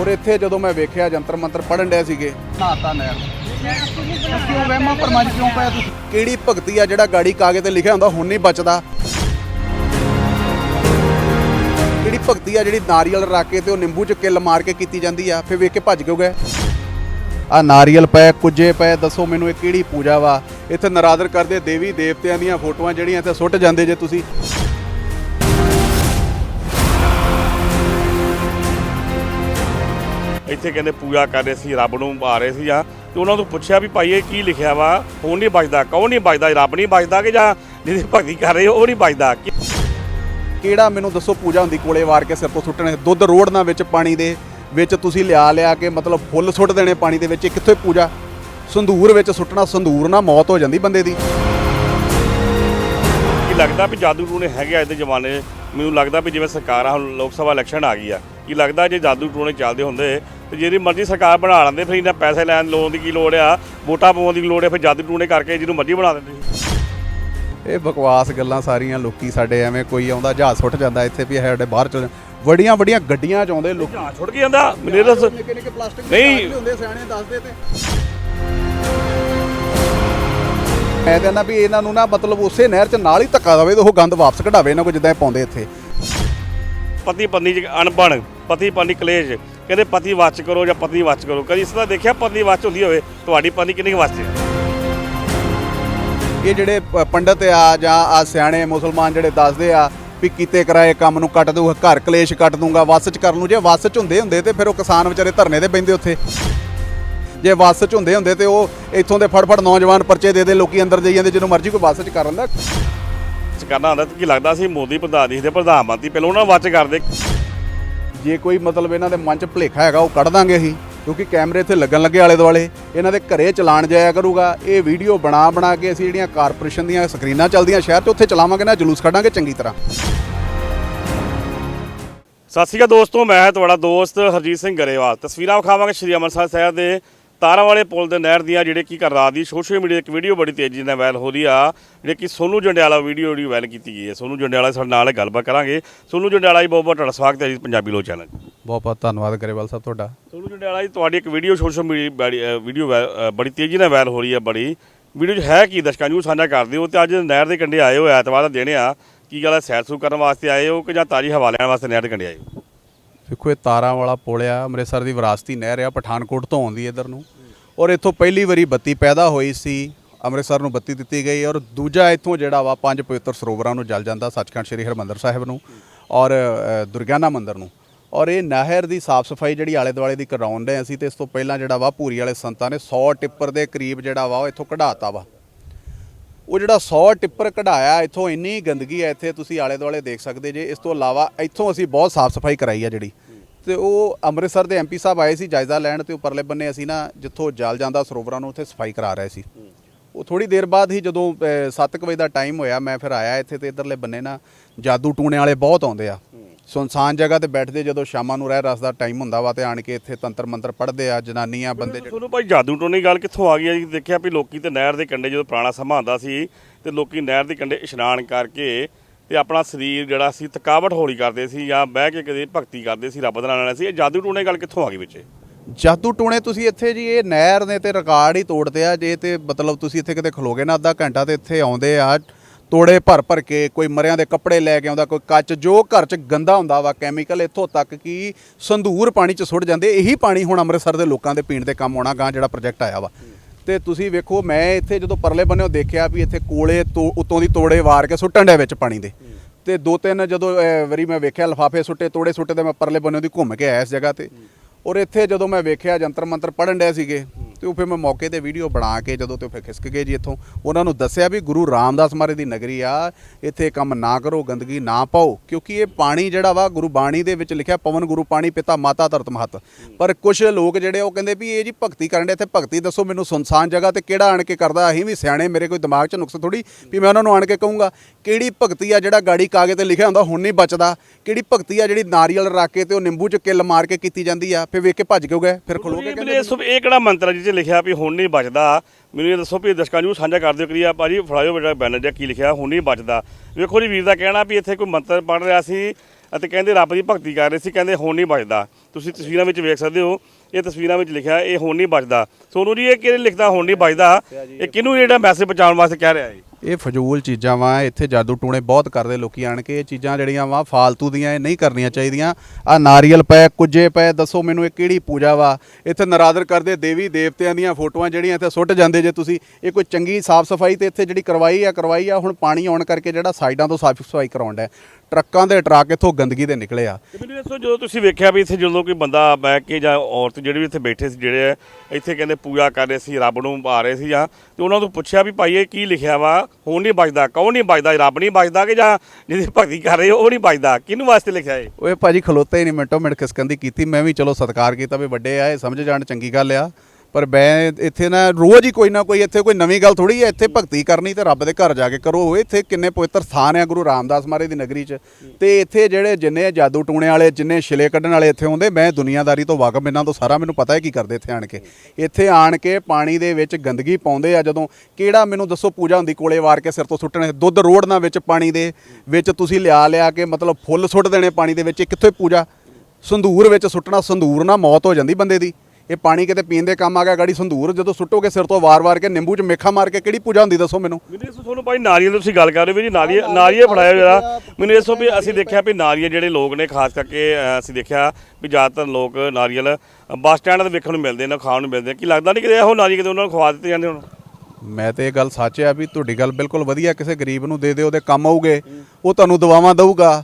ਔਰ ਇੱਥੇ ਜਦੋਂ ਮੈਂ ਵੇਖਿਆ ਜੰਤਰ ਮੰਤਰ ਪੜਨ ਡਿਆ ਸੀਗੇ ਨਾਤਾ ਨਹਿਰ ਕਿਉਂ ਵਹਿਮਾਂ ਭਰਮਾਂ 'ਚ ਕਿਉਂ ਪਿਆ ਤੁਸੀਂ? ਕਿਹੜੀ ਭਗਤੀ ਆ ਜਿਹੜਾ ਗਾੜੀ ਕਾਗਜ਼ ਤੇ ਲਿਖਿਆ ਹੁੰਦਾ ਹੁਣ ਨਹੀਂ ਬਚਦਾ। ਕਿਹੜੀ ਭਗਤੀ ਆ ਜਿਹੜੀ ਨਾਰੀਅਲ ਰੱਖ ਕੇ ਤੇ ਉਹ ਨਿੰਬੂ 'ਚ ਕਿੱਲ ਮਾਰ ਕੇ ਕੀਤੀ ਜਾਂਦੀ ਆ ਫਿਰ ਵੇਖ ਕੇ ਭੱਜ ਕਿਉਂ ਗਏ? ਆ ਨਾਰੀਅਲ ਪਏ ਕੁਝੇ ਪਏ ਦੱਸੋ ਮੈਨੂੰ ਇਹ ਕਿਹੜੀ ਪੂਜਾ ਵਾ? ਇੱਥੇ ਨਰਾਦਰ ਕਰਦੇ ਦੇਵੀ ਦੇਵਤਿਆਂ ਦੀਆਂ ਫੋਟੋਆਂ ਜਿਹੜੀਆਂ ਇੱਥੇ ਸੁੱਟ ਜਾਂਦੇ ਜੇ ਤੁਸੀਂ। ਇੱਥੇ ਕਹਿੰਦੇ ਪੂਜਾ ਕਰ ਰਹੇ ਸੀ ਰੱਬ ਨੂੰ ਆ ਰਹੇ ਸੀ ਆ ਤੇ ਉਹਨਾਂ ਤੋਂ ਪੁੱਛਿਆ ਵੀ ਭਾਈ ਇਹ ਕੀ ਲਿਖਿਆ ਵਾ? ਕੌਣ ਨਹੀਂ ਬਚਦਾ ਕੌਣ ਨਹੀਂ ਬਚਦਾ ਰੱਬ ਨਹੀਂ ਬਚਦਾ ਕਿ ਜਾਂ ਜਿਹਦੀ ਭਗਤੀ ਕਰ ਰਹੇ ਹੋ ਉਹ ਨਹੀਂ ਕਿ- ਕਿਹੜਾ ਮੈਨੂੰ ਦੱਸੋ ਪੂਜਾ ਹੁੰਦੀ ਕੋਲੇ ਵਾਰ ਕੇ ਸਿਰ ਤੋਂ ਸੁੱਟਣੇ? ਦੁੱਧ ਰੋੜਨਾ ਵਿੱਚ ਪਾਣੀ ਦੇ ਵਿੱਚ ਤੁਸੀਂ ਲਿਆ ਲਿਆ ਕੇ ਮਤਲਬ ਫੁੱਲ ਸੁੱਟ ਦੇਣੇ ਪਾਣੀ ਦੇ ਵਿੱਚ ਇਹ ਕਿੱਥੇ ਪੂਜਾ? ਸੰਧੂਰ ਵਿੱਚ ਸੁੱਟਣਾ ਸੰਧੂਰ ਨਾਲ ਮੌਤ ਹੋ ਜਾਂਦੀ ਬੰਦੇ ਦੀ। ਕੀ ਲੱਗਦਾ ਵੀ ਜਾਦੂ ਟੂਣੇ ਹੈਗੇ ਅੱਜ ਦੇ ਜ਼ਮਾਨੇ? ਮੈਨੂੰ ਲੱਗਦਾ ਵੀ ਜਿਵੇਂ ਸਰਕਾਰ ਆ ਹੁਣ ਲੋਕ ਸਭਾ ਇਲੈਕਸ਼ਨ ਆ ਗਈ ਆ ਕੀ ਲੱਗਦਾ ਜੇ ਜਾਦੂ ਟੂਣੇ ਚੱਲਦੇ ਹੁੰਦੇ ਤੇ ਜਿਹੜੀ ਮਰਜ਼ੀ ਸਰਕਾਰ ਬਣਾ ਲੈਂਦੇ ਫਿਰ ਇਹਨਾਂ ਪੈਸੇ ਲੈਣ ਲੋਨ ਦੀ ਕੀ ਲੋੜ ਆ? ਵੋਟਾਂ ਪਾਉਣ ਦੀ ਲੋੜ ਆ? ਫਿਰ ਜਾਦੂ ਟੂਣੇ ਕਰਕੇ ਜਿਹਨੂੰ ਮਰਜ਼ੀ ਬਣਾ ਦਿੰਦੇ। ਸੀ ਇਹ ਬਕਵਾਸ ਗੱਲਾਂ ਸਾਰੀਆਂ ਲੋਕੀ ਸਾਡੇ ਐਵੇਂ ਕੋਈ ਆਉਂਦਾ ਜਹਾਜ਼ ਸੁੱਟ ਜਾਂਦਾ ਇੱਥੇ ਵੀ ਸਾਡੇ ਬਾਹਰ ਚਲ ਵੱਡੀਆਂ ਵੱਡੀਆਂ ਗੱਡੀਆਂ ਚ ਆਉਂਦੇ ਲੋਕ। ਜਾਂ ਛੁੱਟ ਕੇ ਜਾਂਦਾ ਮੇਰੇ ਦੱਸ। ਨਹੀਂ। ਹੁੰਦੇ ਸਿਆਣੇ ਦੱਸਦੇ ਤੇ। ਮੈਂ ਕਹਿੰਦਾ ਵੀ ਇਹਨਾਂ ਨੂੰ ਨਾ ਮਤਲਬ ਉਸੇ ਨਹਿਰ ਚ ਨਾਲ ਹੀ ਧੱਕਾ ਦਵੇ ਤੇ ਉਹ ਗੰਦ ਵਾਪਸ ਕਢਾਵੇ ਇਹਨਾਂ ਕੋ ਜਿੱਦਾਂ ਇਹ ਪਾਉਂਦੇ ਇੱਥੇ। ਪਤੀ ਪਤਨੀ ਚ ਅਣਬਣ ਪਤੀ ਪਤਨੀ ਕਲੇਸ਼, ਕਹਿੰਦੇ ਪਤੀ ਵਾਚ ਕਰੋ ਜਾਂ ਪਤਨੀ ਵਾਚ ਕਰੋ। ਕਦੀ ਇਸ ਤਰ੍ਹਾਂ ਦੇਖਿਆ ਪਤਨੀ ਵਾਚ ਹੁੰਦੀ ਹੋਵੇ, ਤੁਹਾਡੀ ਪਤਨੀ ਕਿੰਨੀ ਕੁ ਇਹ ਜਿਹੜੇ ਪ- ਪੰਡਤ ਆ ਜਾਂ ਆ ਸਿਆਣੇ ਮੁਸਲਮਾਨ ਜਿਹੜੇ ਦੱਸਦੇ ਆ ਵੀ ਕੀਤੇ ਕਰਾਏ ਕੰਮ ਨੂੰ ਕੱਟ ਦੂਗਾ ਘਰ ਕਲੇਸ਼ ਕੱਟ ਦੂੰਗਾ ਵੱਸ ਚ ਕਰਨ ਨੂੰ, ਜੇ ਵੱਸ ਚ ਹੁੰਦੇ ਹੁੰਦੇ ਤੇ ਫਿਰ ਉਹ ਕਿਸਾਨ ਵਿਚਾਰੇ ਧਰਨੇ ਤੇ ਪੈਂਦੇ ਉੱਥੇ। ਜੇ ਵੱਸ ਚ ਹੁੰਦੇ ਹੁੰਦੇ ਤੇ ਉਹ ਇੱਥੋਂ ਦੇ ਫੜਫੜ ਨੌਜਵਾਨ ਪਰਚੇ ਦੇ ਦੇ, ਲੋਕੀ ਅੰਦਰ ਜਾਈ ਜਾਂਦੇ ਜਦੋਂ ਮਰਜ਼ੀ ਕੋਈ ਵੱਸ ਚ ਕਰ ਲੈਂਦਾ। ਕਰਨਾ ਹੁੰਦਾ ਕੀ ਲੱਗਦਾ ਸੀ ਮੋਦੀ ਪ੍ਰਧਾਨ ਜੀ ਦੇ ਪ੍ਰਧਾਨ ਮੰਤਰੀ ਪਹਿਲਾਂ ਉਹਨਾਂ ਵਾਚ ਕਰਦੇ? ਜੇ ਕੋਈ ਮਤਲਬ ਇਹਨਾਂ ਦੇ ਮਨ ਚ ਭੁਲੇਖਾ ਹੈਗਾ ਉਹ ਕੱਢ ਦਾਂਗੇ ਅਸੀਂ ਕਿਉਂਕਿ ਕੈਮਰੇ ਇੱਥੇ ਲੱਗਣ ਲੱਗੇ ਆਲੇ ਦੁਆਲੇ। ਇਹਨਾਂ ਦੇ ਘਰੇ ਚਲਾਣ ਜਾਇਆ ਕਰੂਗਾ। ਇਹ ਵੀਡੀਓ ਬਣਾ ਬਣਾ ਕੇ ਅਸੀਂ ਜਿਹੜੀਆਂ ਕਾਰਪੋਰੇਸ਼ਨ ਦੀਆਂ ਸਕਰੀਨਾਂ ਚੱਲਦੀਆਂ ਸ਼ਹਿਰ 'ਚ ਉੱਥੇ ਚਲਾਵਾਂਗੇ ਨਾ ਜਲੂਸ ਕੱਢਾਂਗੇ ਚੰਗੀ ਤਰ੍ਹਾਂ। ਸਤਿ ਸ਼੍ਰੀ ਅਕਾਲ ਦੋਸਤੋ ਮੈਂ ਤੁਹਾਡਾ ਦੋਸਤ ਹਰਜੀਤ ਸਿੰਘ ਗਰੇਵਾਲ। ਤਸਵੀਰਾਂ ਵਿਖਾਵਾਂਗੇ ਸ਼੍ਰੀ ਅੰਮ੍ਰਿਤਸਰ ਸ਼ਹਿਰ ਦੇ ਤਾਰਾਂ ਵਾਲੇ ਪੁਲ ਦੇ ਨਹਿਰ ਦੀਆਂ ਜਿਹੜੇ ਕੀ ਕਰ ਰਾਤ ਦੀ ਸੋਸ਼ਲ ਮੀਡੀਆ ਇੱਕ ਵੀਡੀਓ ਬੜੀ ਤੇਜ਼ੀ ਨਾਲ ਵਾਇਰਲ ਹੋ ਰਹੀ ਆ ਜਿਹੜੇ ਕਿ ਸੋਨੂ ਜੰਡਿਆਲਾ ਵੀਡੀਓ ਜਿਹੜੀ ਵਾਇਰਲ ਕੀਤੀ ਗਈ ਹੈ। ਸੋਨੂ ਜੰਡਿਆਲਾ ਸਾਡੇ ਨਾਲ ਗੱਲਬਾਤ ਕਰਾਂਗੇ। ਸੋਨੂ ਜੰਡਿਆਲਾ ਜੀ ਬਹੁਤ ਬਹੁਤ ਤੁਹਾਡਾ ਸਵਾਗਤ ਹੈ ਜੀ ਪੰਜਾਬੀ ਲੋ ਚੈਨਲ ਬਹੁਤ ਬਹੁਤ ਧੰਨਵਾਦ ਗਰੇਵਾਲ ਸਾਹਿਬ ਤੁਹਾਡਾ। ਸੋਨੂ ਜੰਡਿਆਲਾ ਜੀ ਤੁਹਾਡੀ ਇੱਕ ਵੀਡੀਓ ਸੋਸ਼ਲ ਮੀਡੀਆ ਵੀਡੀਓ ਬੜੀ ਤੇਜ਼ੀ ਨਾਲ ਵਾਇਰਲ ਹੋ ਰਹੀ ਹੈ ਬੜੀ। ਵੀਡੀਓ 'ਚ ਹੈ ਕੀ? ਦਰਸ਼ਕਾਂ ਨੂੰ ਸਾਂਝਾ ਕਰਦੇ ਹੋ ਤੇ ਅੱਜ ਨਹਿਰ ਦੇ ਕੰਢੇ ਆਏ ਹੋ ਐਤਵਾਰ ਦਾ ਦਿਨ ਆ। ਕੀ ਗੱਲ ਹੈ ਸੈਰ ਸੂ ਕਰਨ ਵਾਸਤੇ ਆਏ ਹੋ ਕਿ ਜਾਂ ਤਾਜੀ ਹਵਾ ਲੈਣ ਵਾਸਤੇ ਨਹਿਰ ਦੇ ਕੰਢੇ ਆਏ ਹੋ? ਵੇਖੋ ਇਹ ਤਾਰਾਂ ਵਾਲਾ ਪੁਲ ਆ। ਅੰਮ੍ਰਿਤਸਰ ਦੀ ਵਿਰਾਸਤੀ ਨਹਿਰ ਆ। ਪਠਾਨਕੋਟ ਤੋਂ ਆਉਂਦੀ ਇਧਰ ਨੂੰ। ਔਰ ਇੱਥੋਂ ਪਹਿਲੀ ਵਾਰੀ ਬੱਤੀ ਪੈਦਾ ਹੋਈ ਸੀ, ਅੰਮ੍ਰਿਤਸਰ ਨੂੰ ਬੱਤੀ ਦਿੱਤੀ ਗਈ ਔਰ ਦੂਜਾ ਇੱਥੋਂ ਜਿਹੜਾ ਵਾ ਪੰਜ ਪਵਿੱਤਰ ਸਰੋਵਰਾਂ ਨੂੰ ਜਲ ਜਾਂਦਾ, ਸੱਚਖੰਡ ਸ੍ਰੀ ਹਰਿਮੰਦਰ ਸਾਹਿਬ ਨੂੰ ਔਰ ਦੁਰਗਿਆਨਾ ਮੰਦਿਰ ਨੂੰ। ਔਰ ਇਹ ਨਹਿਰ ਦੀ ਸਾਫ਼ ਸਫ਼ਾਈ ਜਿਹੜੀ ਆਲੇ ਦੁਆਲੇ ਦੀ ਕਰਾਉਣ ਦੇ ਅਸੀਂ ਤੇ ਇਸ ਤੋਂ ਪਹਿਲਾਂ ਜਿਹੜਾ ਵਾ ਪੂਰੀ ਵਾਲੇ ਸੰਤਾਂ ਨੇ 100 ਟਿੱਪਰ ਦੇ ਕਰੀਬ ਜਿਹੜਾ ਵਾ ਉਹ ਇੱਥੋਂ ਕਢਾਤਾ ਵਾ। ਉਹ ਜਿਹੜਾ 100 ਟਿੱਪਰ ਕਢਾਇਆ, ਇੱਥੋਂ ਇੰਨੀ ਗੰਦਗੀ ਹੈ ਇੱਥੇ, ਤੁਸੀਂ ਆਲੇ ਦੁਆਲੇ ਦੇਖ ਸਕਦੇ ਜੇ, ਇਸ ਤੋਂ ਇਲਾਵਾ ਇੱਥੋਂ ਅਸੀਂ ਬਹੁਤ ਸਾਫ਼ ਸਫ਼ਾਈ ਕਰਾਈ ਆ ਜਿਹੜੀ। ਤੇ ਉਹ ਅੰਮ੍ਰਿਤਸਰ ਦੇ ਐਮਪੀ ਸਾਹਿਬ ਆਏ ਸੀ ਜਾਇਜ਼ਾ ਲੈਣ ਤੇ ਉੱਪਰਲੇ ਬੰਨੇ ਅਸੀਂ ਨਾ ਜਿੱਥੋਂ ਜਲ ਜਾਂਦਾ ਸਰੋਵਰਾਂ ਨੂੰ ਉੱਥੇ ਸਫ਼ਾਈ ਕਰਾ ਰਹੇ ਸੀ। ਉਹ ਥੋੜੀ ਦੇਰ ਬਾਅਦ ਹੀ ਜਦੋਂ 7 ਵਜੇ ਦਾ ਟਾਈਮ ਹੋਇਆ ਮੈਂ ਫਿਰ ਆਇਆ ਇੱਥੇ ਤੇ ਇਧਰਲੇ ਬੰਨੇ ਨਾ ਜਾਦੂ ਟੂਣੇ ਵਾਲੇ ਬਹੁਤ ਆਉਂਦੇ ਆ। ਸੁਨਸਾਨ ਜਗ੍ਹਾ ਤੇ ਬੈਠਦੇ ਜਦੋਂ ਸ਼ਾਮਾਂ ਨੂੰ ਰਹਿ ਰਸ ਦਾ ਟਾਈਮ ਹੁੰਦਾ ਵਾ ਤੇ ਆਣ ਕੇ ਇੱਥੇ ਤੰਤਰ ਮੰਤਰ ਪੜ੍ਹਦੇ ਆ ਜਨਾਨੀਆਂ ਬੰਦੇ ਤੁਹਾਨੂੰ ਭਾਈ ਜਾਦੂ ਟੋਨੀ ਗੱਲ ਕਿੱਥੋਂ ਆ ਗਈ ਜੀ? ਦੇਖਿਆ ਵੀ ਲੋਕੀ ਤੇ ਨਹਿਰ ਦੇ ਕੰਢੇ ਜਦੋਂ ਪੁਰਾਣਾ ਸਮਾਂ ਹੁੰਦਾ ਸੀ ਤੇ ਲੋਕੀ ਨਹਿਰ ਦੇ ਕੰਢੇ ਇਸ਼ਨਾਨ ਕਰਕੇ ਤੇ ਆਪਣਾ ਸਰੀਰ ਜਿਹੜਾ ਸੀ, ਥਕਾਵਟ ਹੌਲੀ ਕਰਦੇ ਸੀ ਜਾਂ ਬਹਿ ਕੇ ਕਦੇ ਭਗਤੀ ਕਰਦੇ ਸੀ, ਰੱਬ ਦਾ ਨਾਮ ਲੈਣਾ ਸੀ। ਇਹ ਜਾਦੂ ਟੋਨੇ ਗੱਲ ਕਿੱਥੋਂ ਆ ਗਈ ਵਿੱਚ? ਜਾਦੂ ਟੂਣੇ ਤੁਸੀਂ ਇੱਥੇ ਜੀ, ਇਹ ਨਹਿਰ ਨੇ ਤੇ ਰਿਕਾਰਡ ਹੀ ਤੋੜਦੇ ਆ। ਜੇ ਤੇ ਮਤਲਬ ਤੁਸੀਂ ਇੱਥੇ ਕਿਤੇ ਖਲੋਗੇ ਨਾ, ਅੱਧਾ ਘੰਟਾ ਤੇ ਇੱਥੇ ਆਉਂਦੇ ਆ, ਤੋੜੇ ਭਰ ਭਰ ਕੇ, ਕੋਈ ਮਰਿਆਂ ਦੇ ਕੱਪੜੇ ਲੈ ਕੇ ਆਉਂਦਾ, ਕੋਈ ਕੱਚ, ਜੋ ਘਰ 'ਚ ਗੰਦਾ ਹੁੰਦਾ ਵਾ ਕੈਮੀਕਲ ਇੱਥੋਂ ਤੱਕ ਕਿ ਸੰਧੂਰ ਪਾਣੀ 'ਚ ਸੁੱਟ ਜਾਂਦੇ, ਇਹੀ ਪਾਣੀ ਹੁਣ ਅੰਮ੍ਰਿਤਸਰ ਦੇ ਲੋਕਾਂ ਦੇ ਪੀਣ ਦੇ ਕੰਮ ਆਉਣਾ ਗਾਂ ਜਿਹੜਾ ਪ੍ਰੋਜੈਕਟ ਆਇਆ ਵਾ। ਤੇ ਤੁਸੀਂ ਵੇਖੋ ਮੈਂ ਇੱਥੇ ਜਦੋਂ ਪਰਲੇ ਬੰਨੇੋਂ ਦੇਖਿਆ ਵੀ ਇੱਥੇ ਕੋਲੇ ਤੋਂ ਉਤੋਂ ਦੀ ਤੋੜੇ ਵਾਰ ਕੇ ਸੁੱਟਣ ਡਿਆ ਵਿੱਚ ਪਾਣੀ ਦੇ। ਤੇ ਦੋ ਤਿੰਨ ਜਦੋਂ ਵਾਰੀ ਮੈਂ ਵੇਖਿਆ ਲਫਾਫੇ ਸੁੱਟੇ ਤੋੜੇ ਸੁੱਟੇ ਤੇ ਮੈਂ ਪਰਲੇ ਬੰਨੇੋਂ ਦੀ ਘੁੰਮ ਕੇ ਆਇਆ ਇਸ ਜਗ੍ਹਾ ਤੇ। ਔਰ ਇੱਥੇ ਜਦੋਂ ਮੈਂ ਵੇਖਿਆ ਜੰਤਰ ਮੰਤਰ ਪੜਨ ਡਿਆ ਸੀਗੇ, ਤੇ ਉਹ ਫਿਰ ਮੈਂ ਮੌਕੇ ਤੇ ਵੀਡੀਓ ਬਣਾ ਕੇ ਜਦੋਂ ਤੇ ਫਿਰ ਖਿਸਕ ਗਏ ਜੀ ਇੱਥੋਂ। ਉਹਨਾਂ ਨੂੰ ਦੱਸਿਆ ਵੀ ਗੁਰੂ ਰਾਮਦਾਸ ਮਾਰੇ ਦੀ ਨਗਰੀ ਆ, ਇੱਥੇ ਕੰਮ ਨਾ ਕਰੋ, ਗੰਦਗੀ ਨਾ ਪਾਓ, ਕਿਉਂਕਿ ਇਹ ਪਾਣੀ ਜਿਹੜਾ ਵਾ ਗੁਰੂ ਬਾਣੀ ਦੇ ਵਿੱਚ ਲਿਖਿਆ, ਪਵਨ ਗੁਰੂ ਪਾਣੀ ਪਿਤਾ ਮਾਤਾ ਧਰਤ ਮਹਤ। ਪਰ ਕੁਝ ਲੋਕ ਜਿਹੜੇ ਉਹ ਕਹਿੰਦੇ ਵੀ ਇਹ ਜੀ ਭਗਤੀ ਕਰਨ ਦੇ ਇੱਥੇ ਭਗਤੀ ਦੱਸੋ ਮੈਨੂੰ ਸੁਨਸਾਨ ਜਗ੍ਹਾ ਤੇ ਕਿਹੜਾ ਆਣ ਕੇ ਕਰਦਾ, ਅਸੀਂ ਵੀ ਸਿਆਣੇ, ਮੇਰੇ ਕੋਈ ਦਿਮਾਗ 'ਚ ਨੁਕਸ ਥੋੜੀ ਵੀ ਮੈਂ ਉਹਨਾਂ ਨੂੰ ਆਣ ਕੇ ਕਹੂੰਗਾ। ਕਿਹੜੀ ਭਗਤੀ ਆ ਜਿਹੜਾ ਗਾੜੀ ਕਾਗਜ਼ ਤੇ ਲਿਖਿਆ ਹੁੰਦਾ ਹੁਣ ਨਹੀਂ ਬਚਦਾ। ਕਿਹੜੀ ਭਗਤੀ ਆ ਜਿਹੜੀ ਨਾਰੀਅਲ ਰੱਖ ਕੇ ਤੇ ਉਹ ਨਿੰਬੂ 'ਚ ਕਿੱਲ ਮਾਰ ਕੇ ਕੀਤੀ ਜਾਂਦੀ ਆ ਫਿਰ ਵੇਖ ਕੇ ਭੱਜ ਕਿਉਂ ਗਏ ਫਿਰ ਖਲੋ ਕੇ ਕਹਿੰਦੇ ਇਹ ਸਭ- ਇਹ ਕਿਹੜਾ ਮੰਤਰ ਹੈ ਜਿਹਦੇ ਲਿਖਿਆ ਵੀ ਹੁਣ ਨਹੀਂ ਬਚਦਾ? ਮੈਨੂੰ ਇਹ ਦੱਸੋ ਵੀ ਦਰਸ਼ਕਾਂ ਨੂੰ ਸਾਂਝਾ ਕਰ ਦਿਓ ਕਰੀਆ ਭਾਜੀ ਫੜਾਇਓ ਬੇਟਾ ਬੈਨਰ ਜਿਹਾ ਕੀ ਲਿਖਿਆ ਹੁਣ ਨਹੀਂ ਬਚਦਾ। ਵੇਖੋ ਜੀ ਵੀਰ ਦਾ ਕਹਿਣਾ ਵੀ ਇੱਥੇ ਕੋਈ ਮੰਤਰ ਪੜ ਰਿਹਾ ਸੀ ਅਤੇ ਕਹਿੰਦੇ ਰੱਬ ਦੀ ਭਗਤੀ ਕਰ ਰਹੇ ਸੀ ਕਹਿੰਦੇ ਹੁਣ ਨਹੀਂ ਬਚਦਾ। ਤੁਸੀਂ ਤਸਵੀਰਾਂ ਵਿੱਚ ਵੇਖ ਸਕਦੇ ਹੋ ਇਹ ਤਸਵੀਰਾਂ ਵਿੱਚ ਲਿਖਿਆ ਇਹ ਹੁਣ ਨਹੀਂ ਬਚਦਾ। ਸੋਨੂ ਜੀ ਇਹ ਕਿਹਨੇ ਲਿਖਦਾ ਹੁਣ ਨਹੀਂ ਬਚਦਾ? ਇਹ ਕਿਹਨੂੰ ਜਿਹੜਾ ਮੈਸੇਜ ਪਹੁੰਚਾਉਣ ਵਾਸਤੇ ਕਹਿ ਰਿਹਾ ਹੈ ਇਹ ਫਜ਼ੂਲ ਚੀਜ਼ਾਂ ਵਾ ਇੱਥੇ ਜਾਦੂ ਟੂਣੇ ਬਹੁਤ ਕਰਦੇ ਲੋਕੀ ਆਣ ਕੇ। ਇਹ ਚੀਜ਼ਾਂ ਜਿਹੜੀਆਂ ਵਾ ਫਾਲਤੂ ਦੀਆਂ ਇਹ ਨਹੀਂ ਕਰਨੀਆਂ ਚਾਹੀਦੀਆਂ। ਆ ਨਾਰੀਅਲ ਪਏ ਕੁਝੇ ਪਏ ਦੱਸੋ ਮੈਨੂੰ ਇਹ ਕਿਹੜੀ ਪੂਜਾ ਵਾ? ਇੱਥੇ ਨਰਾਦਰ ਕਰਦੇ ਦੇਵੀ ਦੇਵਤਿਆਂ ਦੀਆਂ ਫੋਟੋਆਂ ਜਿਹੜੀਆਂ ਇੱਥੇ ਸੁੱਟ ਜਾਂਦੇ ਜੇ ਤੁਸੀਂ। ਇਹ ਕੋਈ ਚੰਗੀ ਸਾਫ਼ ਸਫ਼ਾਈ ਤੇ ਇੱਥੇ ਜਿਹੜੀ ਕਰਵਾਈ ਆ ਕਰਵਾਈ ਆ ਹੁਣ ਪਾਣੀ ਆਉਣ ਕਰਕੇ ਜਿਹੜਾ ਸਾਈਡਾਂ ਤੋਂ ਸਾਫ਼ ਸਫ਼ਾਈ ਕਰਾਉਣ ਦਾ ਟਰੱਕਾਂ ਦੇ ਟਰੱਕ ਇੱਥੋਂ ਗੰਦਗੀ ਦੇ ਨਿਕਲੇ ਆ। ਮੈਨੂੰ ਦੱਸੋ ਜਦੋਂ ਤੁਸੀਂ ਵੇਖਿਆ ਵੀ ਇੱਥੇ ਜਦੋਂ ਕੋਈ ਬੰਦਾ ਬੈ ਕੇ ਜਾਂ ਔਰਤ ਜਿਹੜੇ ਵੀ ਇੱਥੇ ਬੈਠੇ ਸੀ, ਜਿਹੜੇ ਇੱਥੇ ਕਹਿੰਦੇ ਪੂਜਾ ਕਰ ਰਹੇ ਸੀ, ਰੱਬ ਨੂੰ ਆ ਰਹੇ ਸੀ ਜਾਂ, ਤੇ ਉਹਨਾਂ ਨੂੰ ਪੁੱਛਿਆ ਵੀ ਭਾਈ ਇਹ ਕੀ ਲਿਖਿਆ ਵਾ? ਹੁਣ ਨਹੀਂ ਬਚਦਾ, ਕੌਣ ਨਹੀਂ ਬਚਦਾ ਰੱਬ ਨਹੀਂ ਬਚਦਾ ਕਿ ਜਾਂ ਜਿਹਦੀ ਭਗਤੀ ਕਰ ਰਹੇ, ਉਹ ਨਹੀਂ ਬਚਦਾ? ਕਿਹਨੂੰ ਵਾਸਤੇ ਲਿਖਿਆ ਇਹ? ਓਏ ਭਾਜੀ ਖਲੋਤੇ ਹੀ ਨਹੀਂ ਮਿੰਟੋ ਮਿੰਟ ਖਿਸਕਣ ਦੀ ਕੀਤੀ, ਮੈਂ ਵੀ ਚਲੋ ਸਤਿਕਾਰ ਕੀਤਾ ਵੀ ਵੱਡੇ ਆ, ਇਹ ਸਮਝ ਜਾਣ, ਚੰਗੀ ਗੱਲ ਆ। ਪਰ ਮੈਂ ਇੱਥੇ ਨਾ ਰੋਜ਼ ਹੀ ਕੋਈ ਨਾ ਕੋਈ ਇੱਥੇ ਕੋਈ ਨਵੀਂ ਗੱਲ ਥੋੜੀ ਹੈ, ਇੱਥੇ ਭਗਤੀ ਕਰਨੀ ਤੇ ਰੱਬ ਦੇ ਘਰ ਜਾ ਕੇ ਕਰੋ। ਇੱਥੇ ਕਿੰਨੇ ਪਵਿੱਤਰ ਸਥਾਨ ਆ ਗੁਰੂ ਰਾਮਦਾਸ ਮਹਾਰਾਜ ਦੀ ਨਗਰੀ 'ਚ। ਤੇ ਇੱਥੇ ਜਿਹੜੇ ਜਿੰਨੇ ਜਾਦੂ ਟੂਣੇ ਵਾਲੇ, ਜਿੰਨੇ ਛਿਲੇ ਕੱਢਣ ਵਾਲੇ ਇੱਥੇ ਆਉਂਦੇ ਮੈਂ ਦੁਨੀਆਦਾਰੀ ਤੋਂ ਵਾਕਫ ਇਹਨਾਂ ਤੋਂ ਸਾਰਾ ਮੈਨੂੰ ਪਤਾ ਹੈ ਕੀ ਕਰਦੇ ਇੱਥੇ ਆਣ ਕੇ। ਇੱਥੇ ਆਣ ਕੇ ਪਾਣੀ ਦੇ ਵਿੱਚ ਗੰਦਗੀ ਪਾਉਂਦੇ ਆ ਜਦੋਂ। ਕਿਹੜਾ ਮੈਨੂੰ ਦੱਸੋ ਪੂਜਾ ਹੁੰਦੀ ਕੋਲੇ ਵਾਰ ਕੇ ਸਿਰ ਤੋਂ ਸੁੱਟਣੇ ਦੁੱਧ ਰੋੜ ਨਾ ਵਿੱਚ ਪਾਣੀ ਦੇ ਵਿੱਚ ਤੁਸੀਂ ਲਿਆ ਲਿਆ ਕੇ ਮਤਲਬ ਫੁੱਲ ਸੁੱਟ ਦੇਣੇ ਪਾਣੀ ਦੇ ਵਿੱਚ, ਇਹ ਕਿੱਥੇ ਪੂਜਾ? ਸੰਧੂਰ ਵਿੱਚ ਸੁੱਟਣਾ, ਸੰਧੂਰ ਨਾਲ ਮੌਤ ਹੋ ਜਾਂਦੀ ਬੰਦੇ ਦੀ। ਇਹ ਪਾਣੀ ਕਿਤੇ ਪੀਣ ਦੇ ਕੰਮ ਆ ਗਿਆ ਗਾੜੀ ਸੰਧੂਰ ਜਦੋਂ ਸੁੱਟੋਗੇ ਸਿਰ ਤੋਂ ਵਾਰ-ਵਾਰ ਕੇ ਨਿੰਬੂ 'ਚ ਮੇਖਾ ਮਾਰ ਕੇ ਕਿਹੜੀ ਪੂਜਾ ਹੁੰਦੀ ਦੱਸੋ ਮੈਨੂੰ? ਮੈਨੂੰ ਦੱਸੋ ਤੁਹਾਨੂੰ ਭਾਈ ਨਾਰੀਅਲ ਦੀ ਤੁਸੀਂ ਗੱਲ ਕਰ ਰਹੇ ਹੋ ਵੀ ਜੀ ਨਾਰੀਅਲ ਨਾਰੀਅਲ ਫੜਾਇਆ ਜਿਹੜਾ ਮੈਨੂੰ ਇਹ ਦੱਸੋ ਵੀ ਅਸੀਂ ਦੇਖਿਆ ਵੀ ਨਾਰੀਅਲ ਜਿਹੜੇ ਲੋਕ ਨੇ ਖਾਸ ਕਰਕੇ ਅਸੀਂ ਦੇਖਿਆ ਵੀ ਜ਼ਿਆਦਾਤਰ ਲੋਕ ਨਾਰੀਅਲ ਬੱਸ ਸਟੈਂਡ ਤੇ ਵੇਖਣ ਨੂੰ ਮਿਲਦੇ ਨੇ ਖਾਣ ਨੂੰ ਮਿਲਦੇ ਨੇ। ਕੀ ਲੱਗਦਾ ਨਹੀਂ ਕਿ ਇਹੋ ਨਾਰੀਅਲ ਕਿਤੇ ਉਹਨਾਂ ਨੂੰ ਖਵਾ ਦਿੱਤੇ ਜਾਂਦੇ ਹੁਣ? ਮੈਂ ਤੇ ਇਹ ਗੱਲ ਸੱਚ ਆ ਵੀ ਤੁਹਾਡੀ ਗੱਲ ਬਿਲਕੁਲ ਵਧੀਆ ਕਿਸੇ ਗਰੀਬ ਨੂੰ ਦੇ ਦਿਓ ਉਹਦੇ ਕੰਮ ਆਊਗੇ ਉਹ ਤੁਹਾਨੂੰ ਦਵਾਵਾਂ ਦਊਗਾ।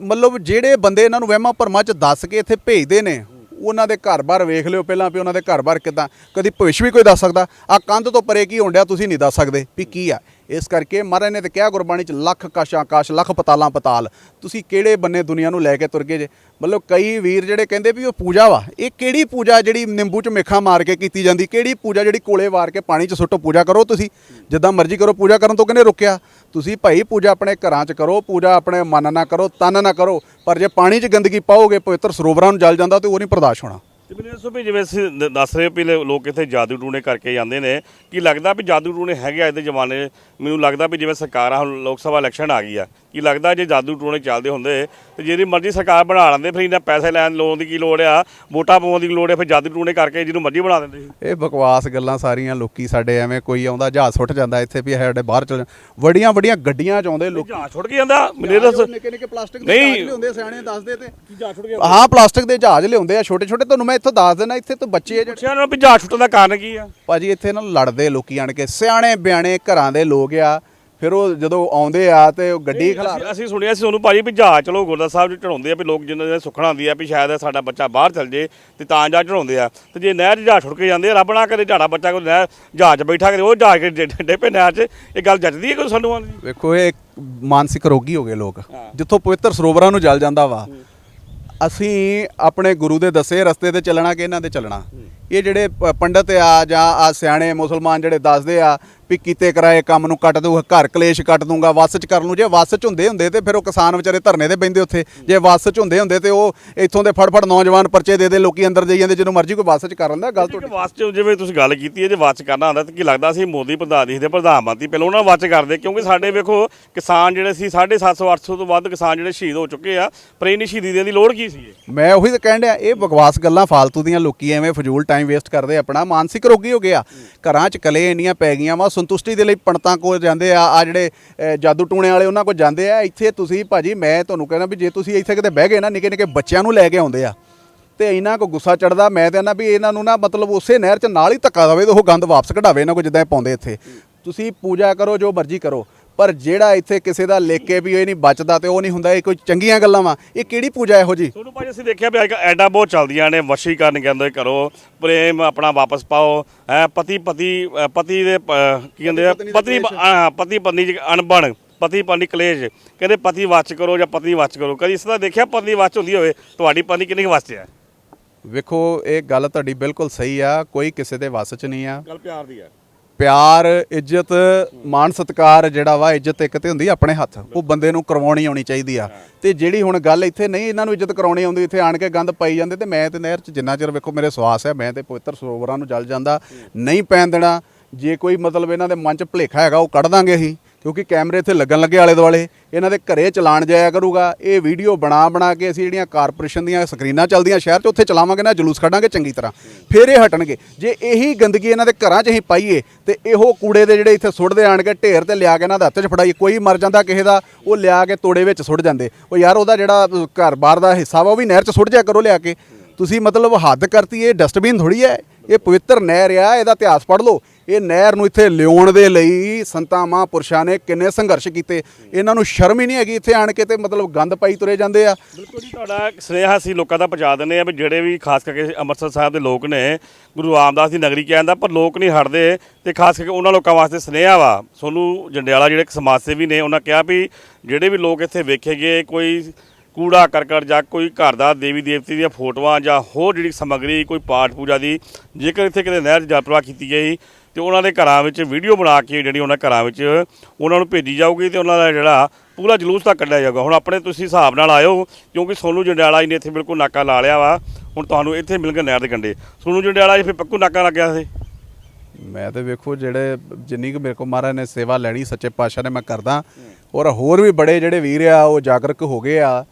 ਮਤਲਬ ਜਿਹੜੇ ਬੰਦੇ ਇਹਨਾਂ ਨੂੰ ਵਹਿਮਾਂ ਭਰਮਾਂ 'ਚ ਦੱਸ ਕੇ ਇੱਥੇ ਭੇਜਦੇ ਨੇ ਉਹਨਾਂ ਦੇ ਘਰ-ਬਾਰ ਵੇਖ ਲਿਓ ਪਹਿਲਾਂ ਵੀ ਉਹਨਾਂ ਦੇ ਘਰ-ਬਾਰ ਕਿਦਾਂ। ਕਦੀ ਭਵਿੱਖ ਵੀ ਕੋਈ ਦੱਸ ਸਕਦਾ। ਆ ਕੰਧ ਤੋਂ ਪਰੇ ਕੀ ਹੋਣ ਡਿਆ ਤੁਸੀਂ ਨਹੀਂ ਦੱਸ ਸਕਦੇ ਵੀ ਕੀ ਆ। ਇਸ ਕਰਕੇ ਮਹਾਰਾਜ ਨੇ ਤੇ ਕਿਹਾ ਗੁਰਬਾਣੀ 'ਚ ਲੱਖ ਕਾਸ਼ਾਂ ਆਕਾਸ਼ ਲੱਖ ਪਤਾਲਾਂ ਪਤਾਲ। ਤੁਸੀਂ ਕਿਹੜੇ ਬੰਨੇ ਦੁਨੀਆ ਨੂੰ ਲੈ ਕੇ ਤੁਰ ਗਏ ਜੇ? ਮਤਲਬ ਕਈ ਵੀਰ ਜਿਹੜੇ ਕਹਿੰਦੇ ਵੀ ਉਹ ਪੂਜਾ ਵਾ, ਇਹ ਕਿਹੜੀ ਪੂਜਾ ਜਿਹੜੀ ਨਿੰਬੂ 'ਚ ਮੇਖਾਂ ਮਾਰ ਕੇ ਕੀਤੀ ਜਾਂਦੀ? ਕਿਹੜੀ ਪੂਜਾ ਜਿਹੜੀ ਕੋਲੇ ਵਾਰ ਕੇ ਪਾਣੀ 'ਚ ਸੁੱਟੋ, ਪੂਜਾ ਕਰੋ ਤੁਸੀਂ। ਜਿੱਦਾਂ ਮਰਜ਼ੀ ਕਰੋ, ਪੂਜਾ ਕਰਨ ਤੋਂ ਕਿਹਨੇ ਰੋਕਿਆ? ਤੁਸੀਂ ਭਾਈ ਪੂਜਾ ਆਪਣੇ ਘਰਾਂ 'ਚ ਕਰੋ, ਪੂਜਾ ਆਪਣੇ ਮਨ ਨਾ ਕਰੋ, ਤਨ ਨਾ ਕਰੋ। ਪਰ ਜੇ ਪਾਣੀ 'ਚ ਗੰਦਗੀ ਪਾਓਗੇ, ਪਵਿੱਤਰ ਸਰੋਵਰਾਂ ਨੂੰ ਜਲ ਜਾਂਦਾ ਤੇ ਉਹ ਨਹੀਂ ਬਰਦਾਸ਼ਤ ਹੋਣਾ। ਮੈਨੂੰ ਦੱਸੋ ਵੀ ਜਿਵੇਂ ਅਸੀਂ ਦ- ਦੱਸ ਰਹੇ ਹੋ ਵੀ ਲੋ- ਲੋਕ ਇੱਥੇ ਜਾਦੂ ਟੂਣੇ ਕਰਕੇ ਜਾਂਦੇ ਨੇ, ਕੀ ਲੱਗਦਾ ਵੀ ਜਾਦੂ ਟੂਣੇ ਹੈਗੇ ਅੱਜ ਦੇ ਜ਼ਮਾਨੇ 'ਚ? ਮੈਨੂੰ ਲੱਗਦਾ ਵੀ ਜਿਵੇਂ ਸਰਕਾਰਾਂ ਹੁਣ ਲੋਕ ਸਭਾ ਇਲੈਕਸ਼ਨ ਆ ਗਈ ਆ ਕੀ ਲੱਗਦਾ ਜੇ ਜਾਦੂ ਟੂਣੇ ਚੱਲਦੇ ਹੁੰਦੇ ਤੇ ਜਿਹੜੀ ਮਰਜ਼ੀ ਸਰਕਾਰ ਬਣਾ ਲੈਂਦੇ ਫਿਰ ਇਹਨਾਂ ਪੈਸੇ ਲੈਣ ਲੋਨ ਦੀ ਕੀ ਲੋੜ ਆ? ਵੋਟਾਂ ਪਾਉਣ ਦੀ ਲੋੜ ਹੈ ਫਿਰ ਜਾਦੂ ਟੂਣੇ ਕਰਕੇ ਜਿਹਨੂੰ ਮਰਜ਼ੀ ਬਣਾ ਦਿੰਦੇ ਸੀ। ਇਹ ਬਕਵਾਸ ਗੱਲਾਂ ਸਾਰੀਆਂ ਲੋਕੀ ਸਾਡੇ ਐਵੇਂ ਕੋਈ ਆਉਂਦਾ ਜਹਾਜ਼ ਸੁੱਟ ਜਾਂਦਾ ਇੱਥੇ ਵੀ ਸਾਡੇ ਬਾਹਰ ਚਲ ਵੱਡੀਆਂ ਵੱਡੀਆਂ ਗੱਡੀਆਂ 'ਚ ਆਉਂਦੇ ਲੋਕ। ਜਹਾਜ਼ ਛੁੱਟ ਕੇ ਜਾਂਦਾ ਇਹ ਦੱਸ ਨਿੱਕੇ ਨਿੱਕੇ ਪਲਾਸਟਿਕ ਦੇ ਜਹਾਜ਼ ਲਿਆਉਂਦੇ ਸਿਆਣੇ ਦੱਸਦੇ ਤੇ। ਜਹਾਜ਼ ਛੁੱਟ ਹਾਂ ਪਲਾਸਟਿਕ ਦੇ ਜਹਾਜ਼ ਲਿਆਉਂਦੇ ਆ ਛੋਟੇ ਛੋਟੇ ਤੁਹਾਨੂੰ ਮੈਂ ਇੱਥੋਂ ਦੱਸ ਦੇਣਾ ਇੱਥੇ ਤਾਂ ਬੱਚੇ ਆ ਜਿਹੜੇ ਵੀ ਜਹਾਜ਼ ਛੁੱਟਣ ਦਾ ਕਾਰਨ ਕੀ ਆ? ਭਾਜੀ ਇੱਥੇ ਨਾ ਲੜਦੇ ਲੋਕੀ ਆਣ ਕੇ ਸਿਆਣੇ ਬਿਆਣੇ ਘਰਾਂ ਦੇ ਲੋਕ ਆ ਫਿਰ ਉਹ ਜਦੋਂ ਆਉਂਦੇ ਆ ਤੇ ਉਹ ਗੱਡੀ ਖਲਾ ਅਸੀਂ- ਸੁਣਿਆ ਸੀ ਤੁਹਾਨੂੰ ਭਾਜੀ ਵੀ ਜਹਾਜ਼ ਚਲੋ ਗੁਰਦਾ ਸਾਹਿਬ ਜੀ ਚੜਾਉਂਦੇ ਆ ਵੀ ਲੋਕ ਜਿਨ੍ਹਾਂ ਦੇ ਸੁੱਖਣਾ ਹੁੰਦੀ ਆ ਵੀ ਸ਼ਾਇਦ ਸਾਡਾ ਬੱਚਾ ਬਾਹਰ ਚਲ ਜੇ ਤੇ ਤਾਂ ਜਾ ਚੜਾਉਂਦੇ ਆ। ਤੇ ਜੇ ਨਹਿਰ 'ਚ ਜਹਾਜ਼ ਛੁੱਟ ਕੇ ਜਾਂਦੇ ਆ, ਰੱਬ ਨਾ ਕਰੇ ਝਾੜਾ ਬੱਚਾ ਕੋਈ ਨਹਿਰ ਜਹਾਜ਼ 'ਚ ਬੈਠਾ ਕਰੇ ਉਹ ਜਹਾਜ਼ ਕੇ ਡੇਪੇ ਨਹਿਰ 'ਚ ਇਹ ਗੱਲ ਜੱਜਦੀ ਹੈ ਕੋਈ ਸਾਨੂੰ ਵੇਖੋ ਇਹ ਮਾਨਸਿਕ ਰੋਗੀ ਹੋ ਗਏ ਲੋਕ। ਜਿੱਥੋਂ ਪਵਿੱਤਰ ਸਰੋਵਰਾਂ ਨੂੰ ਜਲ ਜਾਂਦਾ ਵਾ ਅਸੀਂ ਆਪਣੇ ਗੁਰੂ ਦੇ ਦੱਸੇ ਰਸਤੇ ਤੇ ਚੱਲਣਾ ਕਿ ਇਹਨਾਂ ਦੇ ਚੱਲਣਾ? ਇਹ ਜਿਹੜੇ ਪੰਡਤ ਆ ਜਾਂ ਆ ਸਿਆਣੇ ਮੁਸਲਮਾਨ ਜਿਹੜੇ ਦੱਸਦੇ ਆ ਵੀ ਕੀਤੇ ਕਰਾਏ ਕੰਮ ਨੂੰ ਕੱਟ ਦੂਗਾ ਘਰ ਕਲੇਸ਼ ਕੱਟ ਦੂੰਗਾ ਵਸ ਚ ਕਰ ਲੂੰ ਜੇ ਵਸ ਚ ਹੁੰਦੇ ਹੁੰਦੇ ਤੇ ਫਿਰ ਉਹ ਕਿਸਾਨ ਵਿਚਾਰੇ ਧਰਨੇ ਤੇ ਬੈੰਦੇ ਉੱਥੇ। ਜੇ ਵਸ ਚ ਹੁੰਦੇ ਹੁੰਦੇ ਤੇ ਉਹ ਇੱਥੋਂ ਦੇ ਫੜ ਫੜ ਨੌਜਵਾਨ ਪਰਚੇ ਦੇ ਦੇ ਲੋਕੀ ਅੰਦਰ ਜਾਈ ਜਾਂਦੇ ਜਦੋਂ ਮਰਜ਼ੀ ਕੋਈ ਵਸ ਚ ਕਰ ਲੈਂਦਾ ਗੱਲ ਤੁਹਾਡੀ। ਵਾਚ 'ਚ ਜਿਵੇਂ ਤੁਸੀਂ ਗੱਲ ਕੀਤੀ ਹੈ ਜੇ ਵਾਚ ਕਰਨਾ ਹੁੰਦਾ ਤਾਂ ਕੀ ਲੱਗਦਾ ਸੀ ਮੋਦੀ ਪ੍ਰਧਾਨ ਜੀ ਦੇ ਪ੍ਰਧਾਨ ਮੰਤਰੀ ਪਹਿਲਾਂ ਉਹਨਾਂ ਵਾਚ ਕਰਦੇ? ਕਿਉਂਕਿ ਸਾਡੇ ਵੇਖੋ ਕਿਸਾਨ ਜਿਹੜੇ ਸੀ 750 800 ਤੋਂ ਵੱਧ ਕਿਸਾਨ ਜਿਹੜੇ ਸ਼ਹੀਦ ਹੋ ਚੁੱਕੇ ਆ ਪਰ ਇੰਨੀ ਸ਼ਹੀਦੀ ਦੇਣ ਦੀ ਲੋੜ ਕੀ ਸੀ ਮੈਂ ਉਹੀ ਤਾਂ ਕਹਿਣ ਡਿਆ ਇਹ ਬਕਵਾਸ ਗੱਲਾਂ ਫਾਲਤੂ ਦੀਆਂ ਲੋਕੀ ਐਵੇਂ ਫਜ਼ੂਲ ਟਾਈਮ ਵੇਸਟ ਕਰਦੇ ਆਪਣਾ ਮਾਨਸਿਕ ਰੋਗੀ ਹੋ ਗਿਆ। ਘਰਾਂ 'ਚ ਕਲੇ ਇੰਨੀਆਂ ਪੈ ਗਈਆਂ ਵਾ ਸੰਤੁਸ਼ਟੀ ਦੇ ਲਈ ਪੰਡਤਾਂ ਕੋਲ ਜਾਂਦੇ ਆ ਆ ਜਿਹੜੇ ਜਾਦੂ ਟੂਣੇ ਵਾਲੇ ਉਹਨਾਂ ਕੋਲ ਜਾਂਦੇ ਆ। ਇੱਥੇ ਤੁਸੀਂ ਭਾਜੀ, ਮੈਂ ਤੁਹਾਨੂੰ ਕਹਿੰਦਾ ਵੀ ਜੇ ਤੁਸੀਂ ਇੱਥੇ ਕਿਤੇ ਬਹਿ ਗਏ ਨਾ ਨਿੱਕੇ ਨਿੱਕੇ ਬੱਚਿਆਂ ਨੂੰ ਲੈ ਕੇ ਆਉਂਦੇ ਆ, ਤੇ ਇਹਨਾਂ ਕੋ ਗੁੱਸਾ ਚੜਦਾ, ਮੈਂ ਤੇ ਨਾ ਵੀ ਇਹਨਾਂ ਨੂੰ ਨਾ ਮਤਲਬ ਉਸੇ ਨਹਿਰ 'ਚ ਨਾਲ ਹੀ ਧੱਕਾ ਦੇਵੇ ਤੇ ਉਹ ਗੰਦ ਵਾਪਸ ਕਢਾਵੇ ਇਹਨਾਂ ਕੋ ਜਿੱਦਾਂ ਪਾਉਂਦੇ ਇੱਥੇ। ਤੁਸੀਂ ਪੂਜਾ ਕਰੋ, ਜੋ ਮਰਜ਼ੀ ਕਰੋ ਪਰ ਜਿਹੜਾ ਇੱਥੇ ਕਿਸੇ ਦਾ ਲੇਕੇ ਵੀ ਇਹ ਨਹੀਂ ਬਚਦਾ ਤੇ ਉਹ ਨਹੀਂ ਹੁੰਦਾ ਇਹ ਕੋਈ ਚੰਗੀਆਂ ਗੱਲਾਂ ਵਾ। ਇਹ ਕਿਹੜੀ ਪੂਜਾ ਇਹੋ ਜੀ ਤੁਹਾਨੂੰ ਭਾਜੀ ਅਸੀਂ ਦੇਖਿਆ ਵੀ ਅੱਜ ਐਡਾ ਬਹੁਤ ਚੱਲਦੀਆਂ ਨੇ ਵਸ਼ੀਕਰਨ ਕਹਿੰਦੇ ਕਰੋ ਪ੍ਰੇਮ ਆਪਣਾ ਵਾਪਸ ਪਾਓ ਹੈ ਪਤੀ ਪਤੀ ਪਤੀ ਦੇ ਕੀ ਕਹਿੰਦੇ ਆ ਪਤਨੀ ਪਤੀ ਪਤਨੀ ਚ ਅਣਬਣ ਪਤੀ ਪਤਨੀ ਕਲੇਸ਼। ਕਹਿੰਦੇ ਪਤੀ ਵਾਚ ਕਰੋ ਜਾਂ ਪਤਨੀ ਵਾਚ ਕਰੋ। ਕਦੀ ਇਸ ਦਾ ਦੇਖਿਆ ਪਤਨੀ ਵਾਚ ਹੁੰਦੀ ਹੋਵੇ? ਤੁਹਾਡੀ ਪਤਨੀ ਕਿੰਨੀ ਹੈ? ਵੇਖੋ ਇਹ ਗੱਲ ਤੁਹਾਡੀ ਬਿਲਕੁਲ ਸਹੀ ਆ ਕੋਈ ਕਿਸੇ ਦੇ ਵੱਸ 'ਚ ਨਹੀਂ ਆ। ਗੱਲ ਪਿਆਰ ਦੀ ਹੈ ਪਿਆਰ ਇੱਜ਼ਤ ਮਾਣ ਸਤਿਕਾਰ ਜਿਹੜਾ ਵਾ ਇੱਜ਼ਤ ਇੱਕ ਤੇ ਹੁੰਦੀ ਆਪਣੇ ਹੱਥ। ਉਹ ਬੰਦੇ ਨੂੰ ਕਰਵਾਉਣੀ ਆਉਣੀ ਚਾਹੀਦੀ ਆ। ਤੇ ਜਿਹੜੀ ਹੁਣ ਗੱਲ ਇੱਥੇ ਨਹੀਂ ਇਹਨਾਂ ਨੂੰ ਇੱਜ਼ਤ ਕਰਾਉਣੀ ਆਉਂਦੀ ਇੱਥੇ ਆਣ ਕੇ ਗੰਦ ਪਾਈ ਜਾਂਦੇ ਤੇ ਮੈਂ ਤੇ ਨਹਿਰ 'ਚ ਜਿੰਨਾ ਚਿਰ ਵੇਖੋ ਮੇਰੇ ਸਵਾਸ ਹੈ ਮੈਂ ਤੇ ਪਵਿੱਤਰ ਸਰੋਵਰਾਂ ਨੂੰ ਜਲ ਜਾਂਦਾ ਨਹੀਂ ਪੈਣ ਦੇਣਾ। ਜੇ ਕੋਈ ਮਤਲਬ ਇਹਨਾਂ ਦੇ ਮਨ 'ਚ ਭੁਲੇਖਾ ਹੈਗਾ ਉਹ ਕੱਢ ਦਾਂਗੇ ਅਸੀਂ। ਕਿਉਂਕਿ ਕੈਮਰੇ ਇੱਥੇ ਲੱਗਣ ਲੱਗੇ ਆਲੇ ਦੁਆਲੇ। ਇਹਨਾਂ ਦੇ ਘਰੇ ਚਲਾਣ ਜਾਇਆ ਕਰੂਗਾ। ਇਹ ਵੀਡੀਓ ਬਣਾ ਬਣਾ ਕੇ ਅਸੀਂ ਜਿਹੜੀਆਂ ਕਾਰਪੋਰੇਸ਼ਨ ਦੀਆਂ ਸਕਰੀਨਾਂ ਚੱਲਦੀਆਂ ਸ਼ਹਿਰ 'ਚ, ਉੱਥੇ ਚਲਾਵਾਂਗੇ ਨਾ, ਜਲੂਸ ਕੱਢਾਂਗੇ ਚੰਗੀ ਤਰ੍ਹਾਂ। ਫਿਰ ਇਹ ਹਟਣਗੇ। ਜੇ ਇਹੀ ਗੰਦਗੀ ਇਹਨਾਂ ਦੇ ਘਰਾਂ 'ਚ ਅਸੀਂ ਪਾਈਏ, ਤੇ ਇਹੋ ਕੂੜੇ ਦੇ ਜਿਹੜੇ ਇੱਥੇ ਸੁੱਟਦੇ ਆਣਗੇ, ਢੇਰ ਤੇ ਲਿਆ ਕੇ ਇਹਨਾਂ ਦੇ ਹੱਥ 'ਚ ਫੜਾਈਏ। ਕੋਈ ਮਰ ਜਾਂਦਾ ਕਿਸੇ ਦਾ, ਉਹ ਲਿਆ ਕੇ ਤੋੜੇ ਵਿੱਚ ਸੁੱਟ ਜਾਂਦੇ। ਉਹ ਯਾਰ ਉਹਦਾ ਜਿਹੜਾ ਘਰ ਬਾਹਰ ਦਾ ਹਿੱਸਾ ਵਾ, ਉਹ ਵੀ ਨਹਿਰ 'ਚ ਸੁੱਟ ਜਾਇਆ ਕਰੋ ਲਿਆ ਕੇ। ਤੁਸੀਂ ਮਤਲਬ ਹੱਦ ਕਰਤੀ, ਇਹ ਡਸਟਬਿਨ ਥੋੜੀ ਹੈ, ਇਹ ਪਵਿੱਤਰ ਨਹਿਰ ਆ, ਇਹਦਾ ਇਤਿਹਾਸ ਪੜ੍ਹ ਲਓ। ਇਹ ਨਹਿਰ ਨੂੰ ਇੱਥੇ ਲਿਆਉਣ ਦੇ ਲਈ ਸੰਤਾਂ, ਮਹਾਂਪੁਰਸ਼ਾਂ ਨੇ ਕਿੰਨੇ ਸੰਘਰਸ਼ ਕੀਤੇ। ਇਹਨਾਂ ਨੂੰ ਸ਼ਰਮ ਹੀ ਨਹੀਂ ਹੈਗੀ ਇੱਥੇ ਆਣ ਕੇ ਤੇ ਮਤਲਬ ਗੰਦ ਪਾਈ ਤੁਰੇ ਜਾਂਦੇ ਆ। ਬਿਲਕੁਲ ਜੀ, ਤੁਹਾਡਾ ਇੱਕ ਸੁਨੇਹਾ ਸੀ ਲੋਕਾਂ ਦਾ ਪਹੁੰਚਾ ਦਿੰਦੇ ਆ ਵੀ ਜਿਹੜੇ ਵੀ ਖਾਸ ਕਰਕੇ ਅੰਮ੍ਰਿਤਸਰ ਸਾਹਿਬ ਦੇ ਲੋਕ ਨੇ, ਗੁਰੂ ਰਾਮਦਾਸ ਦੀ ਨਗਰੀ ਕਿਹਾ ਜਾਂਦਾ ਪਰ ਲੋਕ ਨਹੀਂ ਹਟਦੇ ਤੇ ਖਾਸ ਕਰਕੇ ਉਹਨਾਂ ਲੋਕਾਂ ਵਾਸਤੇ ਸੁਨੇਹਾ ਵਾ। ਸੋਨੂੰ ਜੰਡਿਆਲਾ ਜਿਹੜੇ ਸਮਾਜ ਸੇਵੀ ਨੇ, ਉਹਨਾਂ ਕਿਹਾ ਵੀ ਜਿਹੜੇ ਵੀ ਲੋਕ ਇੱਥੇ ਵੇਖੇ ਗਏ, ਕੋਈ ਕੂੜਾ ਕਰਕਟ ਜਾਂ ਕੋਈ ਘਰ ਦਾ ਦੇਵੀ ਦੇਵਤੀ ਦੀਆਂ ਫੋਟੋਆਂ ਜਾਂ ਹੋਰ ਜਿਹੜੀ ਸਮੱਗਰੀ, ਕੋਈ ਪਾਠ ਪੂਜਾ ਦੀ, ਜੇਕਰ ਇੱਥੇ ਕਿਤੇ ਨਹਿਰ 'ਚ ਜਲ ਪ੍ਰਵਾਹ ਕੀਤੀ ਗਈ, ਤੇ ਉਹਨਾਂ ਦੇ ਘਰਾਂ ਵਿੱਚ ਵੀਡੀਓ ਬਣਾ ਕੇ ਜਿਹੜੀ ਉਹਨਾਂ ਘਰਾਂ ਵਿੱਚ ਉਹਨਾਂ ਨੂੰ ਭੇਜੀ ਜਾਊਗੀ ਤੇ ਉਹਨਾਂ ਦਾ ਜਿਹੜਾ ਪੂਰਾ ਜਲੂਸ ਤਾਂ ਕੱਢਿਆ ਜਾਊਗਾ। ਹੁਣ ਆਪਣੇ ਤੁਸੀਂ ਹਿਸਾਬ ਨਾਲ ਆਇਓ, ਕਿਉਂਕਿ ਸੋਨੂ ਜੰਡਿਆਲਾ ਜੀ ਨੇ ਇੱਥੇ ਬਿਲਕੁਲ ਨਾਕਾ ਲਾ ਲਿਆ ਵਾ। ਹੁਣ ਤੁਹਾਨੂੰ ਇੱਥੇ ਮਿਲ ਗਏ ਨਹਿਰ ਦੇ ਕੰਢੇ। ਸੋਨੂ ਜੰਡਿਆਲਾ ਜੀ, ਫਿਰ ਪੱਕੂ ਨਾਕਾ ਲੱਗਿਆ ਸੀ ਮੈਂ ਤੇ ਵੇਖੋ ਜਿਹੜੇ ਜਿੰਨੀ ਕੁ ਮੇਰੇ ਕੋ ਮਹਾਰਾਜ ਨੇ ਸੇਵਾ ਲੈਣੀ, ਸੱਚੇ ਪਾਤਸ਼ਾਹ ਨੇ ਮੈਂ ਕਰਦਾ। ਔਰ ਹੋਰ ਵੀ ਬੜੇ ਜਿਹੜੇ ਵੀਰ ਆ, ਉਹ ਜਾਗਰਕ ਹੋ ਗਏ ਆ।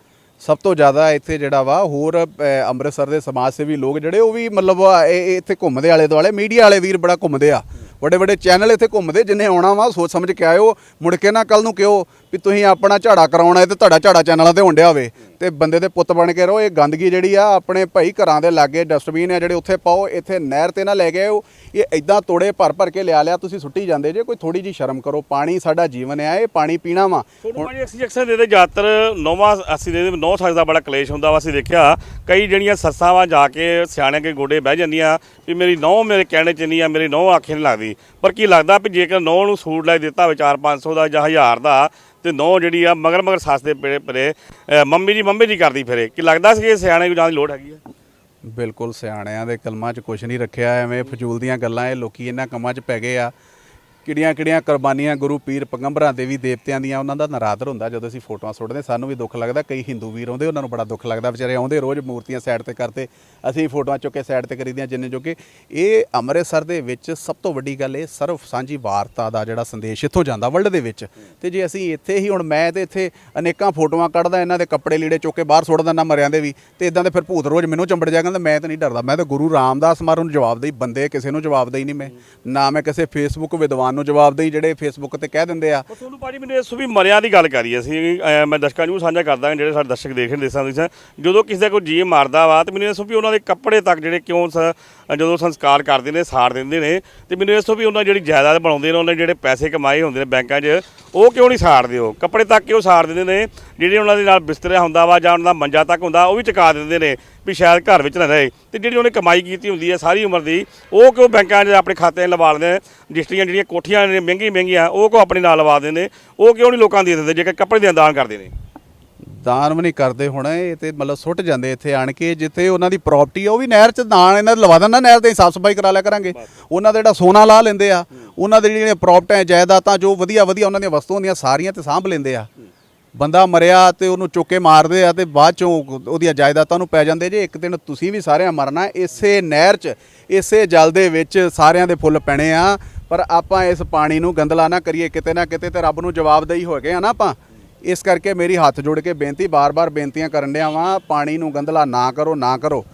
ਸਭ ਤੋਂ ਜ਼ਿਆਦਾ ਇੱਥੇ ਜਿਹੜਾ ਵਾ, ਹੋਰ ਅੰਮ੍ਰਿਤਸਰ ਦੇ ਸਮਾਜ ਸੇਵੀ ਲੋਕ ਜਿਹੜੇ, ਉਹ ਵੀ ਮਤਲਬ ਇਹ- ਇੱਥੇ ਘੁੰਮਦੇ ਆਲੇ ਦੁਆਲੇ, ਮੀਡੀਆ ਵਾਲੇ ਵੀਰ ਬੜਾ ਘੁੰਮਦੇ ਆ। ਵੱਡੇ ਵੱਡੇ ਚੈਨਲ ਇੱਥੇ ਘੁੰਮਦੇ, ਜਿੰਨੇ ਆਉਣਾ ਵਾ ਸੋਚ ਸਮਝ ਕੇ ਆਇਓ, ਮੁੜ ਕੇ ਨਾ ਕੱਲ ਨੂੰ ਕਿਉਂ ਵੀ ਤੁਸੀਂ ਆਪਣਾ ਝਾੜਾ ਕਰਾਉਣਾ ਹੈ ਤੇ ਤੁਹਾਡਾ ਝਾੜਾ ਚੈਨਲਾਂ ਤੇ ਹੁੰਡਿਆ ਹੋਵੇ ਤੇ ਬੰਦੇ ਦੇ ਪੁੱਤ ਬਣ ਕੇ ਰਹੋ, ਇਹ ਗੰਦਗੀ ਜਿਹੜੀ ਆ, ਆਪਣੇ ਭਾਈ ਘਰਾਂ ਦੇ ਲਾਗੇ ਡਸਟਬਿਨ ਆ ਜਿਹੜੇ ਉੱਥੇ ਪਾਓ, ਇੱਥੇ ਨਹਿਰ ਤੇ ਨਾ ਲੈ ਕੇ ਆਇਓ। ਇਹ ਇਦਾਂ ਤੋੜੇ ਭਰ ਭਰ ਕੇ ਲਿਆ ਲਿਆ, ਤੁਸੀਂ ਸੁੱਟੀ ਜਾਂਦੇ ਜੇ, ਕੋਈ ਥੋੜੀ ਜੀ ਸ਼ਰਮ ਕਰੋ। ਪਾਣੀ ਸਾਡਾ ਜੀਵਨ ਆ, ਇਹ ਪਾਣੀ ਪੀਣਾ ਵਾ। ਹੁਣ ਭਾਜੀ ਅਸੀਂ ਅਕਸਰ ਦੇ ਜ਼ਿਆਦਾਤਰ ਨੌਵਾਂ ਅਸੀਂ ਦੇ ਨੌ ਸੱਜ ਦਾ ਬੜਾ ਕਲੇਸ਼ ਹੁੰਦਾ ਵਾ, ਅਸੀਂ ਦੇਖਿਆ, ਕਈ ਜਿਹੜੀਆਂ ਸੱਸਾਂ ਵਾ ਜਾ ਕੇ ਸਿਆਣਿਆਂ ਕੇ ਗੋਡੇ ਬਹਿ ਜਾਂਦੀਆਂ, ਵੀ ਮੇਰੀ ਨੌ ਮੇਰੇ ਕਹਿਣੇ ਚ ਨਹੀਂ ਆ, ਮੇਰੀ ਨੌ ਆਖੇ ਨਹੀਂ ਲੱਗਦੀ। ਪਰ ਕੀ ਲੱਗਦਾ ਵੀ ਜੇਕਰ ਨੌ ਨੂੰ ਸੂਟ ਲੈ ਦਿੱਤਾ ਹੋਵੇ 4-500 ਦਾ ਜਾਂ 1000 ਦਾ ਤੇ ਨੌ ਜਿਹੜੀ ਆ ਮਗਰ ਮਗਰ ਸੱਸ ਦੇ ਪਰੇ ਪਰੇ, ਅਹ ਮੰਮੀ ਜੀ ਮੰਮੀ ਜੀ ਕਰਦੀ ਫਿਰੇ। ਕੀ ਲੱਗਦਾ ਸੀ ਕਿ ਇਹ ਸਿਆਣੇ ਨੂੰ ਜਾਣ ਦੀ ਲੋੜ ਹੈਗੀ ਆ? ਬਿਲਕੁਲ ਸਿਆਣਿਆਂ ਦੇ ਕਲਮਾਂ 'ਚ ਕੁਝ ਨਹੀਂ ਰੱਖਿਆ, ਐਵੇਂ ਫਜ਼ੂਲ ਦੀਆਂ ਗੱਲਾਂ ਇਹ ਲੋਕੀ ਇਹਨਾਂ ਕੰਮਾਂ 'ਚ ਪੈ ਗਏ ਆ। ਕਿਹੜੀਆਂ ਕਿਹੜੀਆਂ ਕੁਰਬਾਨੀਆਂ ਗੁਰੂ ਪੀਰ ਪਗੰਬਰਾਂ ਦੇਵੀ ਦੇਵਤਿਆਂ ਦੀਆਂ ਉਹਨਾਂ ਦਾ ਨਰਾਦਰ ਹੁੰਦਾ ਜਦੋਂ ਅਸੀਂ ਫੋਟੋਆਂ ਸੁੱਟਦੇ ਸਾਨੂੰ ਵੀ ਦੁੱਖ ਲੱਗਦਾ, ਕਈ ਹਿੰਦੂ ਵੀਰ ਆਉਂਦੇ, ਉਹਨਾਂ ਨੂੰ ਬੜਾ ਦੁੱਖ ਲੱਗਦਾ, ਵਿਚਾਰੇ ਆਉਂਦੇ ਰੋਜ਼ ਮੂਰਤੀਆਂ ਸਾਈਡ ਤੇ ਕਰਤੇ ਅਸੀਂ ਫੋਟੋਆਂ ਚੁੱਕ ਕੇ ਸਾਈਡ ਤੇ ਕਰੀਦੀਆਂ ਜਿੰਨੇ ਜੋ ਕਿ ਇਹ ਅੰਮ੍ਰਿਤਸਰ ਦੇ ਵਿੱਚ ਸਭ ਤੋਂ ਵੱਡੀ ਗੱਲ ਇਹ ਸਰਵ ਸਾਂਝੀ ਵਾਰਤਾ ਦਾ ਜਿਹੜਾ ਸੰਦੇਸ਼ ਇੱਥੋਂ ਜਾਂਦਾ, ਵਰਲਡ ਦੇ ਵਿੱਚ। ਤੇ ਜੇ ਅਸੀਂ ਇੱਥੇ ਹੀ ਹੁਣ ਮੈਂ ਤੇ ਇੱਥੇ ਅਨੇਕਾਂ ਫੋਟੋਆਂ ਕੱਢਦਾ, ਇਹਨਾਂ ਦੇ ਕੱਪੜੇ ਲੀੜੇ ਚੁੱਕ ਕੇ ਬਾਹਰ ਸੁੱਟਦਾ ਨਾ ਮਰਿਆਂ ਦੇ ਵੀ, ਤੇ ਇਦਾਂ ਦੇ ਫਿਰ ਭੂਤ ਰੋਜ਼ ਮੈਨੂੰ ਚੰਬੜ ਜਾ ਕਹਿੰਦਾ, ਮੈਂ ਤਾਂ ਨਹੀਂ ਡਰਦਾ, ਮੈਂ ਤਾਂ ਗੁਰੂ ਰਾਮਦਾਸ ਮਾਰੂ ਨੂੰ ਜਵਾਬ ਦੇਈ, ਬੰਦੇ ਕਿਸੇ ਨੂੰ ਜਵਾਬ ਦੇਈ ਨਹੀਂ ਮੈਂ, ਨਾ ਮੈਂ ਕਿਸੇ ਫੇਸਬੁੱਕ ਵਿਦਵਾਨ ਨੂੰ ਜਵਾਬ ਜਿਹੜੇ ਫੇਸਬੁੱਕ ਤੇ ਕਹਿ ਦਿੰਦੇ ਆ। ਉਹ ਤੁਹਾਨੂੰ ਭਾਜੀ ਮੈਨੂੰ ਇਸ ਵੀ ਮਰਿਆਂ ਦੀ ਗੱਲ ਕਰੀ ਅਸੀਂ, ਅਹ, ਮੈਂ ਦਰਸ਼ਕਾਂ ਨੂੰ ਸਾਂਝਾ ਕਰਦਾ ਜਿਹੜੇ ਸਾਡੇ ਦਰਸ਼ਕ ਦੇਖ ਰਹੇ ਦੇਸਾਂ ਦੇ ਜਦੋਂ ਕਿਸੇ ਦਾ ਕੋਈ ਜੀ ਮਾਰਦਾ ਵਾ ਤੇ ਮੈਨੂੰ ਇਸ ਵੀ ਉਹਨਾਂ ਦੇ ਕੱਪੜੇ ਤੱਕ ਜਿਹੜੇ ਕਿਉਂ ਸ- ਜਦੋਂ ਸੰਸਕਾਰ ਕਰਦੇ ਨੇ, ਸਾੜ ਦਿੰਦੇ ਨੇ, ਤੇ ਮੈਨੂੰ ਇਸ ਤੋਂ ਵੀ ਉਹਨਾਂ ਜਿਹੜੀ ਜਾਇਦਾਦ ਬਣਾਉਂਦੇ ਨੇ, ਉਹਨਾਂ ਨੇ ਜਿਹੜੇ ਪੈਸੇ ਕਮਾਏ ਹੁੰਦੇ ਨੇ ਬੈਂਕਾਂ 'ਚ, ਉਹ ਕਿਉਂ ਨਹੀਂ ਸਾੜਦੇ ਉਹ? ਕੱਪੜੇ ਤੱਕ ਕਿਉਂ ਸਾੜ ਦਿੰਦੇ ਨੇ? ਜਿਹੜੇ ਉਹਨਾਂ ਦੇ ਨਾਲ ਬਿਸਤਰਾ ਹੁੰਦਾ ਵਾ ਜਾਂ ਉਹਨਾਂ ਦਾ ਮੰਜਾ ਤੱਕ ਹੁੰਦਾ, ਉਹ ਵੀ ਚੁਕਾ ਦਿੰਦੇ ਨੇ ਵੀ ਸ਼ਾਇਦ ਘਰ ਵਿੱਚ ਨਾ ਰਹੇ। ਤੇ ਜਿਹੜੀ ਉਹਨੇ ਕਮਾਈ ਕੀਤੀ ਹੁੰਦੀ ਹੈ ਸਾਰੀ ਉਮਰ ਦੀ, ਉਹ ਕਿਉਂ ਬੈਂਕਾਂ 'ਚ ਆਪਣੇ ਖਾਤੇ 'ਚ ਲਵਾ ਲੈਂਦੇ ਨੇ? ਰਜਿਸਟਰੀਆਂ ਜਿਹੜੀਆਂ ਕੋਠੀਆਂ ਨੇ ਮਹਿੰਗੀ ਮਹਿੰਗੀਆਂ ਉਹ ਕਿਉਂ ਆਪਣੇ ਨਾਲ ਲਵਾ ਦਿੰਦੇ ਨੇ? ਉਹ ਕਿਉਂ ਨਹੀਂ ਲੋਕਾਂ ਦੀ ਦਿੰਦੇ, ਜੇਕਰ ਕੱਪੜੇ ਦੇ ਦਾਨ ਕਰਦੇ ਨੇ? ਦਾਨ ਵੀ ਨਹੀਂ ਕਰਦੇ ਹੁਣ ਇਹ ਤੇ ਮਤਲਬ ਸੁੱਟ ਜਾਂਦੇ ਇੱਥੇ ਆਣ ਕੇ ਜਿੱਥੇ ਉਹਨਾਂ ਦੀ ਪ੍ਰਾਪਰਟੀ ਆ ਉਹ ਵੀ ਨਹਿਰ 'ਚ ਦਾਨ ਇਹਨਾਂ ਦੇ ਲਵਾ ਦਿੰਦਾ ਨਹਿਰ ਤੇ ਸਾਫ਼ ਸਫ਼ਾਈ ਕਰਾ ਲਿਆ ਕਰਾਂਗੇ। ਉਹਨਾਂ ਦਾ ਜਿਹੜਾ ਸੋਨਾ ਲਾ ਲੈਂਦੇ ਆ ਉਹਨਾਂ ਦੇ ਜਿਹੜੀਆਂ ਪ੍ਰਾਪਰਟੀਆਂ ਜਾਇਦਾਦਾਂ ਜੋ ਵਧੀਆ ਵਧੀਆ ਉਹਨਾਂ ਦੀਆਂ ਵਸਤੂਆਂ ਹੁੰਦੀਆਂ ਸਾਰੀਆਂ ਤੇ ਸਾਂਭ ਲੈਂਦੇ ਆ। ਬੰਦਾ ਮਰਿਆ ਤੇ ਉਹਨੂੰ ਚੁੱਕ ਕੇ ਮਾਰਦੇ ਆ ਤੇ ਬਾਅਦ ਚੋਂ ਉਹਦੀਆਂ ਜਾਇਦਾਦਾਂ ਨੂੰ ਪੈ ਜਾਂਦੇ ਜੇ ਇੱਕ ਦਿਨ ਤੁਸੀਂ ਵੀ ਸਾਰਿਆਂ ਮਰਨਾ ਇਸੇ ਨਹਿਰ 'ਚ ਇਸੇ ਜਲ ਦੇ ਵਿੱਚ ਸਾਰਿਆਂ ਦੇ ਫੁੱਲ ਪੈਣੇ ਆ। ਪਰ ਆਪਾਂ ਇਸ ਪਾਣੀ ਨੂੰ ਗੰਦਲਾ ਨਾ ਕਰੀਏ ਕਿਤੇ ਨਾ ਕਿਤੇ ਤੇ ਰੱਬ ਨੂੰ ਜਵਾਬਦੇਹੀ ਹੋ ਗਏ ਆ ਨਾ ਆਪਾਂ। ਇਸ ਕਰਕੇ ਮੇਰੀ ਹੱਥ ਜੋੜ ਕੇ ਬੇਨਤੀ, ਬਾਰ-ਬਾਰ ਬੇਨਤੀਆਂ ਕਰਨ ਡਿਆ ਵਾਂ, ਪਾਣੀ ਨੂੰ ਗੰਦਲਾ ਨਾ ਕਰੋ ਨਾ ਕਰੋ।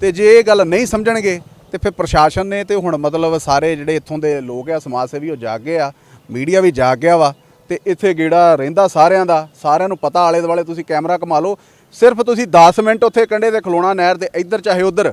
ਤੇ ਜੇ ਇਹ ਗੱਲ ਨਹੀਂ ਸਮਝਣਗੇ, ਤੇ ਫਿਰ ਪ੍ਰਸ਼ਾਸਨ ਨੇ ਤੇ ਹੁਣ ਮਤਲਬ ਸਾਰੇ ਜਿਹੜੇ ਇੱਥੋਂ ਦੇ ਲੋਕ ਆ ਸਮਾਜ ਸੇਵੀ ਉਹ ਜਾਗ ਗਏ ਆ, ਮੀਡੀਆ ਵੀ ਜਾਗ ਗਿਆ ਵਾ, ਤੇ ਇੱਥੇ ਗੇੜਾ ਰਹਿੰਦਾ ਸਾਰਿਆਂ ਦਾ। ਸਾਰਿਆਂ ਨੂੰ ਪਤਾ ਆਲੇ ਦੁਆਲੇ ਤੁਸੀਂ ਕੈਮਰਾ ਕਮਾ ਲਓ। ਸਿਰਫ ਤੁਸੀਂ 10 ਮਿੰਟ ਉੱਥੇ ਕੰਢੇ ਤੇ ਖਲੋਣਾ ਨਹਿਰ ਦੇ ਇੱਧਰ ਚਾਹੇ ਉੱਧਰ।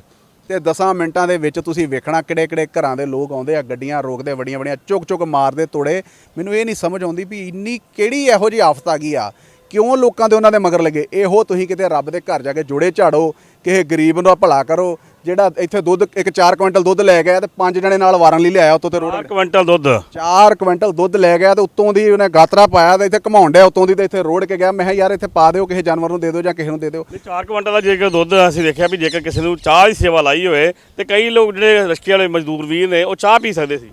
ਤੇ 10 ਮਿੰਟਾਂ ਦੇ ਵਿੱਚ ਤੁਸੀਂ ਵੇਖਣਾ ਕਿਹੜੇ ਕਿਹੜੇ ਘਰਾਂ ਦੇ ਲੋਕ ਆਉਂਦੇ ਆ, ਗੱਡੀਆਂ ਰੋਕਦੇ ਵੱਡੀਆਂ ਵੱਡੀਆਂ ਚੁੱਕ ਚੁੱਕ ਮਾਰਦੇ ਤੋੜੇ। ਮੈਨੂੰ ਇਹ ਨਹੀਂ ਸਮਝ ਆਉਂਦੀ ਵੀ ਇੰਨੀ ਕਿਹੜੀ ਇਹੋ ਜਿਹੀ ਆਫਤ ਆ ਗਈ ਆ। ਕਿਉਂ ਲੋਕਾਂ ਦੇ ਉਹਨਾਂ ਦੇ ਮਗਰ ਲੱਗੇ? ਇਹੋ ਤੁਸੀਂ ਕਿਤੇ ਰੱਬ ਦੇ ਘਰ ਜਾ ਕੇ ਜੋੜੇ ਝਾੜੋ, ਕਿਸੇ ਗਰੀਬ ਨੂੰ ਭਲਾ ਕਰੋ ਜਿਹੜਾ ਇੱਥੇ ਦੁੱਧ ਇੱਕ 4 ਕੁਇੰਟਲ ਦੁੱਧ ਲੈ ਗਿਆ ਤੇ ਪੰਜ ਜਣੇ ਨਾਲ ਵਾਰਨ ਲਈ ਲਿਆਇਆ ਉੱਤੋਂ ਤੇ ਰੋਡ 4 ਕੁਇੰਟਲ ਦੁੱਧ। 4 ਕੁਇੰਟਲ ਦੁੱਧ ਲੈ ਗਿਆ ਤੇ ਉੱਤੋਂ ਦੀ ਉਹਨੇ ਗਾਤਰਾ ਪਾਇਆ ਤੇ ਇੱਥੇ ਘਮਾਉਣ ਡਿਆ ਉੱਤੋਂ ਦੀ ਤੇ ਇੱਥੇ ਰੋੜ ਕੇ ਗਿਆ। ਮੈਂ ਕਿਹਾ ਯਾਰ ਇੱਥੇ ਪਾ ਦਿਓ ਕਿਸੇ ਜਾਨਵਰ ਨੂੰ ਦੇ ਦਿਓ ਜਾਂ ਕਿਸੇ ਨੂੰ ਦੇ ਦਿਓ। ਨਹੀਂ 4 ਕੁਇੰਟਲ ਦਾ ਜੇਕਰ ਦੁੱਧ ਅਸੀਂ ਦੇਖਿਆ ਵੀ ਜੇਕਰ ਕਿਸੇ ਨੂੰ ਚਾਹ ਦੀ ਸੇਵਾ ਲਾਈ ਹੋਏ ਤੇ ਕਈ ਲੋਕ ਜਿਹੜੇ ਰਸ਼ਕੇ ਵਾਲੇ ਮਜ਼ਦੂਰ ਵੀਰ ਨੇ ਉਹ ਚਾਹ ਪੀ ਸਕਦੇ ਸੀ।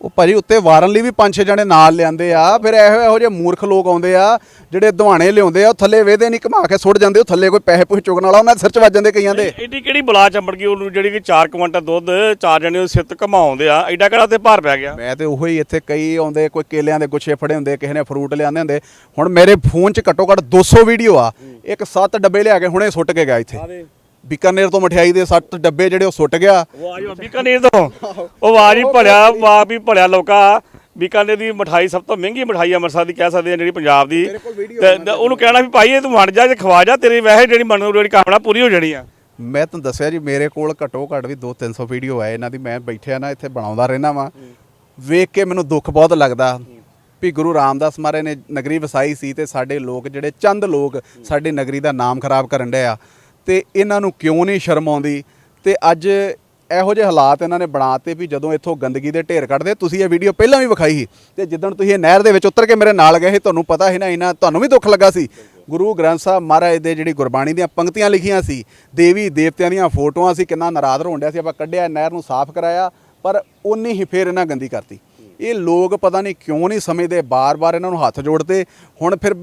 ਉਹ ਭਾਜੀ ਉੱਤੇ ਵਾਰਨ ਲਈ ਵੀ ਪੰਜ ਛੇ ਜਣੇ ਨਾਲ ਲਿਆਂਦੇ ਆ। ਫਿਰ ਇਹੋ ਇਹੋ ਜਿਹੇ ਮੂਰਖ ਲੋਕ ਆਉਂਦੇ ਆ ਜਿਹੜੇ ਦਵਾਣੇ ਲਿਆਉਂਦੇ ਆ ਉਹ ਥੱਲੇ ਵੇਦੇ ਨਹੀਂ ਘਮਾ ਕੇ ਸੁੱਟ ਜਾਂਦੇ ਉਹ ਥੱਲੇ ਕੋਈ ਪੈਸੇ ਪੂਸੇ ਚੁਗਣ ਵਾਲਾ ਉਹਨਾਂ ਦੇ ਸਿਰ 'ਚ ਵੱਜ ਜਾਂਦੇ ਕਈਆਂ ਦੇ। ਐਡੀ ਕਿਹੜੀ ਬਲਾ ਚੰਬੜ ਗਈ ਉਹਨੂੰ ਜਿਹੜੀ ਕਿ 4 ਕੁਇੰਟਲ ਦੁੱਧ ਚਾਰ ਜਣੇ ਉਹ ਸਿਰ ਤੇ ਘਮਾਉਂਦੇ ਆ ਐਡਾ ਕਿਹੜਾ ਤੇ ਭਾਰ ਪੈ ਗਿਆ? ਮੈਂ ਤੇ ਉਹੋ ਹੀ ਇੱਥੇ ਕਈ ਆਉਂਦੇ ਕੋਈ ਕੇਲਿਆਂ ਦੇ ਗੁੱਛੇ ਫੜੇ ਹੁੰਦੇ ਕਿਸੇ ਨੇ ਫਰੂਟ ਲਿਆਂਦੇ ਹੁੰਦੇ। ਹੁਣ ਮੇਰੇ ਫੋਨ 'ਚ ਘੱਟੋ ਘੱਟ 200 ਵੀਡੀਓ ਆ। ਇੱਕ ਸੱਤ ਡੱਬੇ ਲਿਆ ਕੇ ਹੁਣੇ ਸੁੱਟ ਕੇ ਗਿਆ ਇੱਥੇ। ਬੀਕਾਨੇਰ ਤੋਂ ਮਠਿਆਈ ਦੇ ਸੱਤ ਡੱਬੇ ਜਿਹੜੇ ਉਹ ਸੁੱਟ ਗਿਆ। ਆਵਾਜ਼ ਬੀਕਾਨੇਰ ਤੋਂ। ਉਹ ਆਵਾਜ਼ ਹੀ ਭਲਿਆ ਵਾਪ ਹੀ ਭਲਿਆ ਲੋਕਾ। ਬੀਕਾਨੇਰ ਦੀ ਮਠਾਈ ਸਭ ਤੋਂ ਮਹਿੰਗੀ ਮਠਾਈ ਅੰਮ੍ਰਿਤਸਰ ਦੀ ਕਹਿ ਸਕਦੇ ਆ ਜਿਹੜੀ ਪੰਜਾਬ ਦੀ। ਤੇ ਉਹਨੂੰ ਕਹਿਣਾ ਵੀ ਭਾਈ ਇਹ ਤੂੰ ਵੰਡ ਜਾ ਜੇ ਖਵਾ ਜਾ ਤੇਰੀ ਵੈਸੇ ਜਿਹੜੀ ਮਨ ਜਿਹੜੀ ਕਾਮਨਾ ਪੂਰੀ ਹੋ ਜਾਣੀ ਆ। ਮੈਂ ਤੁਹਾਨੂੰ ਦੱਸਿਆ ਜੀ ਮੇਰੇ ਕੋਲ ਘੱਟੋ ਘੱਟ ਵੀ 2-300 ਵੀਡੀਓ ਹੈ ਇਹਨਾਂ ਦੀ। ਮੈਂ ਬੈਠਿਆ ਨਾ ਇੱਥੇ ਬਣਾਉਂਦਾ ਰਹਿਣਾ ਵਾਂ। ਵੇਖ ਕੇ ਮੈਨੂੰ ਦੁੱਖ ਬਹੁਤ ਲੱਗਦਾ। ਵੀ ਗੁਰੂ ਰਾਮਦਾਸ ਮਹਾਰਾਜ ਨੇ ਨਗਰੀ ਵਸਾਈ ਸੀ ਤੇ ਸਾਡੇ ਲੋਕ ਜਿਹੜੇ ਚੰਦ ਲੋਕ ਸਾਡੇ ਨਗਰੀ ਦਾ ਨਾਮ ਖਰਾਬ ਕਰਨ ਡਏ ਆ। ਤੇ ਇਹਨਾਂ ਨੂੰ ਕਿਉਂ ਨਹੀਂ ਸ਼ਰਮ ਆਉਂਦੀ? ਤੇ ਅੱਜ ਇਹੋ ਜਿਹੇ ਹਾਲਾਤ ਇਹਨਾਂ ਨੇ ਬਣਾਤੇ ਵੀ ਜਦੋਂ ਇੱਥੋਂ ਗੰਦਗੀ ਦੇ ਢੇਰ ਕੱਢਦੇ, ਤੁਸੀਂ ਇਹ ਵੀਡੀਓ ਪਹਿਲਾਂ ਵੀ ਵਿਖਾਈ ਸੀ ਤੇ ਜਿੱਦਣ ਤੁਸੀਂ ਇਹ ਨਹਿਰ ਦੇ ਵਿੱਚ ਉਤਰ ਕੇ ਮੇਰੇ ਨਾਲ ਗਏ ਸੀ, ਤੁਹਾਨੂੰ ਪਤਾ ਸੀ ਨਾ ਇਹਨਾਂ ਤੁਹਾਨੂੰ ਵੀ ਦੁੱਖ ਲੱਗਾ ਸੀ। ਗੁਰੂ ਗ੍ਰੰਥ ਸਾਹਿਬ ਮਹਾਰਾਜ ਦੇ ਜਿਹੜੀ ਗੁਰਬਾਣੀ ਦੀਆਂ ਪੰਕਤੀਆਂ ਲਿਖੀਆਂ ਸੀ, ਦੇਵੀ ਦੇਵਤਿਆਂ ਦੀਆਂ ਫੋਟੋਆਂ ਸੀ, ਕਿੰਨਾ ਨਾਰਾਜ਼ ਹੋਣ ਡਿਆ ਸੀ, ਆਪਾਂ ਕੱਢਿਆ, ਨਹਿਰ ਨੂੰ ਸਾਫ਼ ਕਰਾਇਆ, ਪਰ ਉਨੀ ਹੀ ਫੇਰ ਇਹਨਾਂ ਗੰਦੀ ਕਰਤੀ। ਇਹ ਲੋਕ ਪਤਾ ਨਹੀਂ ਕਿਉਂ ਨਹੀਂ ਸਮਝਦੇ, ਬਾਰ-ਬਾਰ ਇਹਨਾਂ ਨੂੰ ਹੱਥ ਜੋੜਦੇ, ਹੁਣ ਫਿਰ